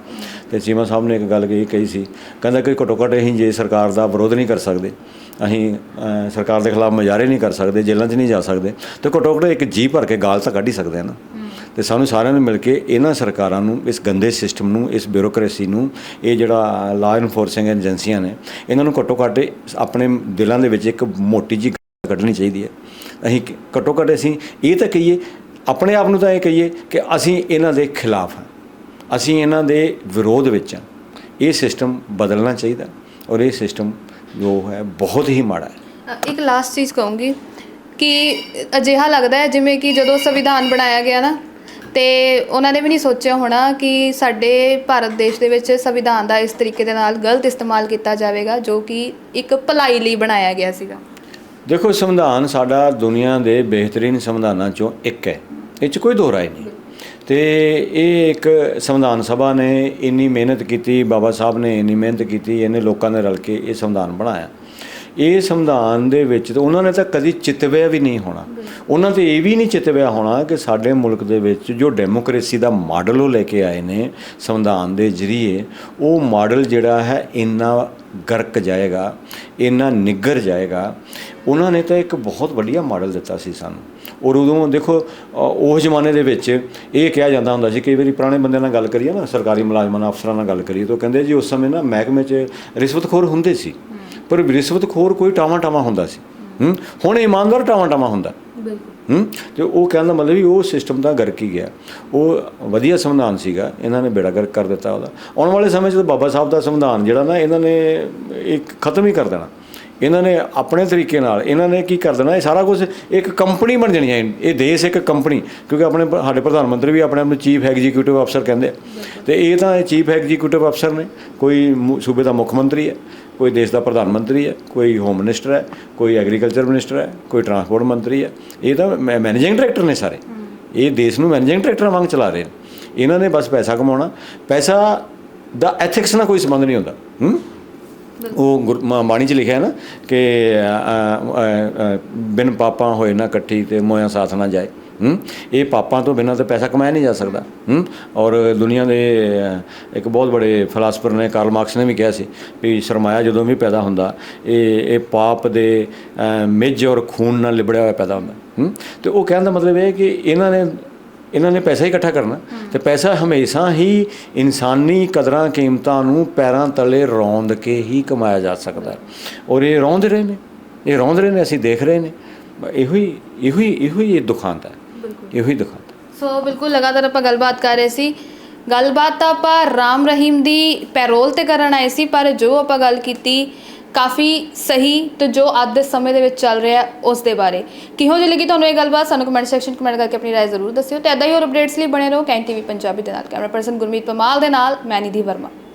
ਤੇ ਚੀਮਾ ਸਾਹਿਬ ਨੇ ਇੱਕ ਗੱਲ ਕਹੀ ਕਹੀ ਸੀ, ਕਹਿੰਦਾ ਕਿ ਘੱਟੋ ਘੱਟ ਅਸੀਂ ਜੇ ਸਰਕਾਰ ਦਾ ਵਿਰੋਧ ਨਹੀਂ ਕਰ ਸਕਦੇ ਅਸੀਂ ਸਰਕਾਰ ਦੇ ਖਿਲਾਫ ਮੁਜ਼ਾਹਰੇ ਨਹੀਂ ਕਰ ਸਕਦੇ ਜੇਲ੍ਹਾਂ 'ਚ ਨਹੀਂ ਜਾ ਸਕਦੇ। ਤੇ ਘੱਟੋ ਘੱਟ ਇੱਕ ਜੀ ਭਰ ਕੇ ਗਾਲ ਤਾਂ ਕੱਢ ਹੀ ਸਕਦੇ ਹਾਂ ਨਾ। ਤੇ ਸਾਨੂੰ ਸਾਰਿਆਂ ਨੂੰ ਮਿਲ ਕੇ ਇਹਨਾਂ ਸਰਕਾਰਾਂ ਨੂੰ ਇਸ ਗੰਦੇ ਸਿਸਟਮ ਨੂੰ ਇਸ ਬਿਊਰੋਕ੍ਰੇਸੀ ਨੂੰ ਇਹ ਜਿਹੜਾ ਲਾ ਇਨਫੋਰਸਿੰਗ ਏਜੰਸੀਆਂ ਨੇ ਇਹਨਾਂ ਨੂੰ ਘੱਟੋ ਘੱਟ ਆਪਣੇ ਦਿਲਾਂ ਦੇ ਵਿੱਚ ਇੱਕ ਮੋਟੀ ਜੀ ਕੱਢਣੀ ਚਾਹੀਦੀ ਹੈ। ਅਸੀਂ ਘੱਟੋ ਘੱਟ ਅਸੀਂ ਇਹ ਤਾਂ ਕਹੀਏ ਆਪਣੇ ਆਪ ਨੂੰ ਤਾਂ ਇਹ ਕਹੀਏ ਕਿ ਅਸੀਂ ਇਹਨਾਂ ਦੇ ਖਿਲਾਫ ਹਾਂ। ਅਸੀਂ ਇਹਨਾਂ ਦੇ ਵਿਰੋਧ ਵਿੱਚ ਹਾਂ। ਇਹ ਸਿਸਟਮ ਬਦਲਣਾ ਚਾਹੀਦਾ। ਔਰ ਇਹ ਸਿਸਟਮ ਜੋ ਹੈ ਬਹੁਤ ਹੀ ਮਾੜਾ ਹੈ। ਇੱਕ ਲਾਸਟ ਚੀਜ਼ ਕਹੂੰਗੀ ਕਿ ਅਜਿਹਾ ਲੱਗਦਾ ਹੈ ਜਿਵੇਂ ਕਿ ਜਦੋਂ ਸੰਵਿਧਾਨ ਬਣਾਇਆ ਗਿਆ ਨਾ ਤੇ ਉਹਨਾਂ ਨੇ ਵੀ ਨਹੀਂ ਸੋਚਿਆ ਹੋਣਾ ਕਿ ਸਾਡੇ ਭਾਰਤ ਦੇਸ਼ ਦੇ ਵਿੱਚ ਸੰਵਿਧਾਨ ਦਾ ਇਸ ਤਰੀਕੇ ਦੇ ਨਾਲ ਗਲਤ ਇਸਤੇਮਾਲ ਕੀਤਾ ਜਾਵੇਗਾ ਜੋ ਕਿ ਇੱਕ ਭਲਾਈ ਲਈ ਬਣਾਇਆ ਗਿਆ ਸੀਗਾ। ਦੇਖੋ ਸੰਵਿਧਾਨ ਸਾਡਾ ਦੁਨੀਆ ਦੇ ਬਿਹਤਰੀਨ ਸੰਵਿਧਾਨਾਂ ਚੋਂ ਇੱਕ ਹੈ। ਇਹ 'ਚ ਕੋਈ ਦੋ ਰਾਏ ਨਹੀਂ। ਤੇ ਇਹ ਇੱਕ ਸੰਵਿਧਾਨ ਸਭਾ ਨੇ ਇੰਨੀ ਮਿਹਨਤ ਕੀਤੀ, ਬਾਬਾ ਸਾਹਿਬ ਨੇ ਇੰਨੀ ਮਿਹਨਤ ਕੀਤੀ, ਇਹਨੇ ਲੋਕਾਂ ਨੇ ਰਲ ਕੇ ਇਹ ਸੰਵਿਧਾਨ ਬਣਾਇਆ। ਇਹ ਸੰਵਿਧਾਨ ਦੇ ਵਿੱਚ ਤਾਂ ਉਹਨਾਂ ਨੇ ਤਾਂ ਕਦੀ ਚਿਤਵਿਆ ਵੀ ਨਹੀਂ ਹੋਣਾ। ਉਹਨਾਂ ਤੇ ਇਹ ਵੀ ਨਹੀਂ ਚਿਤਵਿਆ ਹੋਣਾ ਕਿ ਸਾਡੇ ਮੁਲਕ ਦੇ ਵਿੱਚ ਜੋ ਡੈਮੋਕ੍ਰੇਸੀ ਦਾ ਮਾਡਲ ਉਹ ਲੈ ਕੇ ਆਏ ਨੇ ਸੰਵਿਧਾਨ ਦੇ ਜ਼ਰੀਏ, ਉਹ ਮਾਡਲ ਜਿਹੜਾ ਹੈ ਇੰਨਾ ਗਰਕ ਜਾਏਗਾ, ਇੰਨਾ ਨਿੱਗਰ ਜਾਏਗਾ। ਉਹਨਾਂ ਨੇ ਤਾਂ ਇੱਕ ਬਹੁਤ ਵਧੀਆ ਮਾਡਲ ਦਿੱਤਾ ਸੀ ਸਾਨੂੰ। ਔਰ ਉਦੋਂ ਦੇਖੋ ਉਸ ਜ਼ਮਾਨੇ ਦੇ ਵਿੱਚ ਇਹ ਕਿਹਾ ਜਾਂਦਾ ਹੁੰਦਾ ਸੀ ਕਈ ਵਾਰੀ ਪੁਰਾਣੇ ਬੰਦਿਆਂ ਨਾਲ ਗੱਲ ਕਰੀਏ ਨਾ ਸਰਕਾਰੀ ਮੁਲਾਜ਼ਮਾਂ ਨਾਲ ਅਫਸਰਾਂ ਨਾਲ ਗੱਲ ਕਰੀਏ ਤਾਂ ਕਹਿੰਦੇ ਜੀ ਉਸ ਸਮੇਂ ਨਾ ਮਹਿਕਮੇ 'ਚ ਰਿਸ਼ਵਤਖੋਰ ਹੁੰਦੇ ਸੀ। ਪਰ ਰਿਸ਼ਵਤਖੋਰ ਕੋਈ ਟਾਵਾਂ ਟਾਵਾਂ ਹੁੰਦਾ ਸੀ। ਹੁਣ ਇਮਾਨਦਾਰ ਟਾਵਾਂ ਟਾਵਾਂ ਹੁੰਦਾ। ਬਿਲਕੁਲ। ਹੂੰ? ਤੇ ਉਹ ਕਹਿੰਦਾ ਮਤਲਬ ਵੀ ਉਹ ਸਿਸਟਮ ਤਾਂ ਗਰਕ ਹੀ ਗਿਆ। ਉਹ ਵਧੀਆ ਸੰਵਿਧਾਨ ਸੀਗਾ ਇਹਨਾਂ ਨੇ ਬੇੜਾ ਗਰਕ ਕਰ ਦਿੱਤਾ ਉਹਦਾ। ਆਉਣ ਵਾਲੇ ਸਮੇਂ 'ਚ ਬਾਬਾ ਸਾਹਿਬ ਦਾ ਸੰਵਿਧਾਨ ਜਿਹੜਾ ਨਾ ਇਹਨਾਂ ਨੇ ਇੱਕ ਖਤਮ ਹੀ ਕਰ ਦੇਣਾ। ਇਹਨਾਂ ਨੇ ਆਪਣੇ ਤਰੀਕੇ ਨਾਲ ਇਹਨਾਂ ਨੇ ਕੀ ਕਰ ਦੇਣਾ ਇਹ ਸਾਰਾ ਕੁਝ ਇੱਕ ਕੰਪਨੀ ਬਣ ਜਾਣੀ ਹੈ। ਇਹ ਦੇਸ਼ ਇੱਕ ਕੰਪਨੀ ਕਿਉਂਕਿ ਆਪਣੇ ਸਾਡੇ ਪ੍ਰਧਾਨ ਮੰਤਰੀ ਵੀ ਆਪਣੇ ਆਪ ਨੂੰ ਚੀਫ ਐਗਜ਼ੀਕਿਊਟਿਵ ਅਫਸਰ ਕਹਿੰਦੇ ਆ। ਤੇ ਇਹ ਤਾਂ ਚੀਫ ਐਗਜ਼ੀਕਿਊਟਿਵ ਅਫਸਰ ਨੇ। ਕੋਈ ਸੂਬੇ ਦਾ ਮੁੱਖ ਮੰਤਰੀ ਹੈ ਕੋਈ ਦੇਸ਼ ਦਾ ਪ੍ਰਧਾਨ ਮੰਤਰੀ ਹੈ ਕੋਈ ਹੋਮ ਮਿਨਿਸਟਰ ਹੈ ਕੋਈ ਐਗਰੀਕਲਚਰ ਮਿਨਿਸਟਰ ਹੈ ਕੋਈ ਟਰਾਂਸਪੋਰਟ ਮੰਤਰੀ ਹੈ। ਇਹ ਤਾਂ ਮੈਨੇਜਿੰਗ ਡਾਇਰੈਕਟਰ ਨੇ ਸਾਰੇ। ਇਹ ਦੇਸ਼ ਨੂੰ ਮੈਨੇਜਿੰਗ ਡਾਇਰੈਕਟਰ ਵਾਂਗ ਚਲਾ ਰਹੇ ਨੇ। ਇਹਨਾਂ ਨੇ ਬਸ ਪੈਸਾ ਕਮਾਉਣਾ। ਪੈਸਾ ਦਾ ਐਥਿਕਸ ਨਾਲ ਕੋਈ ਸੰਬੰਧ ਨਹੀਂ ਹੁੰਦਾ। ਹੂੰ? ਉਹ ਗੁਰ- ਬਾਣੀ 'ਚ ਲਿਖਿਆ ਨਾ ਕਿ ਬਿਨ ਪਾਪਾਂ ਹੋਏ ਨਾ ਇਕੱਠੀ ਤੇ ਮੋਇਆ ਸਾਥ ਨਾ ਜਾਏ। ਹੂੰ? ਇਹ ਪਾਪਾਂ ਤੋਂ ਬਿਨਾਂ ਤਾਂ ਪੈਸਾ ਕਮਾਇਆ ਨਹੀਂ ਜਾ ਸਕਦਾ। ਹੂੰ? ਔਰ ਦੁਨੀਆ ਦੇ ਇੱਕ ਬਹੁਤ ਬੜੇ ਫਿਲਾਸਫਰ ਨੇ, ਕਾਰਲ ਮਾਰਕਸ ਨੇ ਵੀ ਕਿਹਾ ਸੀ ਵੀ ਸਰਮਾਇਆ ਜਦੋਂ ਵੀ ਪੈਦਾ ਹੁੰਦਾ, ਇਹ ਇਹ ਪਾਪ ਦੇ ਮਿੱਝ ਔਰ ਖੂਨ ਨਾਲ ਲਿਬੜਿਆ ਹੋਇਆ ਪੈਦਾ ਹੁੰਦਾ। ਹੂੰ? ਤੇ ਉਹ ਕਹਿਣ ਦਾ ਮਤਲਬ ਇਹ ਹੈ ਕਿ ਇਹਨਾਂ ਨੇ ਇਹਨਾਂ ਨੇ ਪੈਸਾ ਹੀ ਇਕੱਠਾ ਕਰਨਾ। ਤੇ ਪੈਸਾ ਹਮੇਸ਼ਾ ਹੀ ਇਨਸਾਨੀ ਕਦਰਾਂ ਕੀਮਤਾਂ ਨੂੰ ਪੈਰਾਂ ਤਲੇ ਰੌਂਦ ਕੇ ਹੀ ਕਮਾਇਆ ਜਾ ਸਕਦਾ ਹੈ। ਔਰ ਇਹ ਰੌਂਦ ਰਹੇ ਨੇ। ਇਹ ਰੌਂਦ ਰਹੇ ਨੇ ਅਸੀਂ ਦੇਖ ਰਹੇ ਨੇ। ਇਹੋ ਹੀ ਇਹੋ ਹੀ ਇਹੋ ਹੀ ਇਹ ਦੁਖਾਂਤ ਹੈ। ਇਹੋ ਹੀ ਦੁਖਾਂਤ ਸੋ ਬਿਲਕੁਲ ਲਗਾਤਾਰ ਆਪਾਂ ਗੱਲਬਾਤ ਕਰ ਰਹੇ ਸੀ। ਗੱਲਬਾਤ ਤਾਂ ਆਪਾਂ ਰਾਮ ਰਹੀਮ ਦੀ ਪੈਰੋਲ ਤੇ ਕਰਨ ਆਏ ਸੀ ਪਰ ਜੋ ਆਪਾਂ ਗੱਲ ਕੀਤੀ ਕਾਫੀ ਸਹੀ ਤੇ ਜੋ ਅੱਜ ਦੇ ਸਮੇਂ ਦੇ ਵਿੱਚ ਚੱਲ ਰਿਹਾ ਉਸ ਦੇ ਬਾਰੇ। ਕਿਹੋ ਜਿਹੀ ਲੱਗੀ ਤੁਹਾਨੂੰ ਇਹ ਗੱਲਬਾਤ? ਸਾਨੂੰ ਕਮੈਂਟ ਸੈਕਸ਼ਨ ਕਮੈਂਟ ਕਰਕੇ ਆਪਣੀ ਰਾਏ ਜ਼ਰੂਰ ਦੱਸਿਓ ਤੇ ਐਦਾਂ ਹੀ ਹੋਰ ਅਪਡੇਟਸ ਲਈ ਬਣੇ ਰਹੋ ਕੈਨ ਟੀਵੀ ਪੰਜਾਬੀ ਦੇ ਨਾਲ। ਕੈਮਰਾ ਪਰਸਨ ਗੁਰਮੀਤ ਪਮਾਲ ਦੇ ਨਾਲ, ਮੈਂ ਨਿਧੀ ਵਰਮਾ।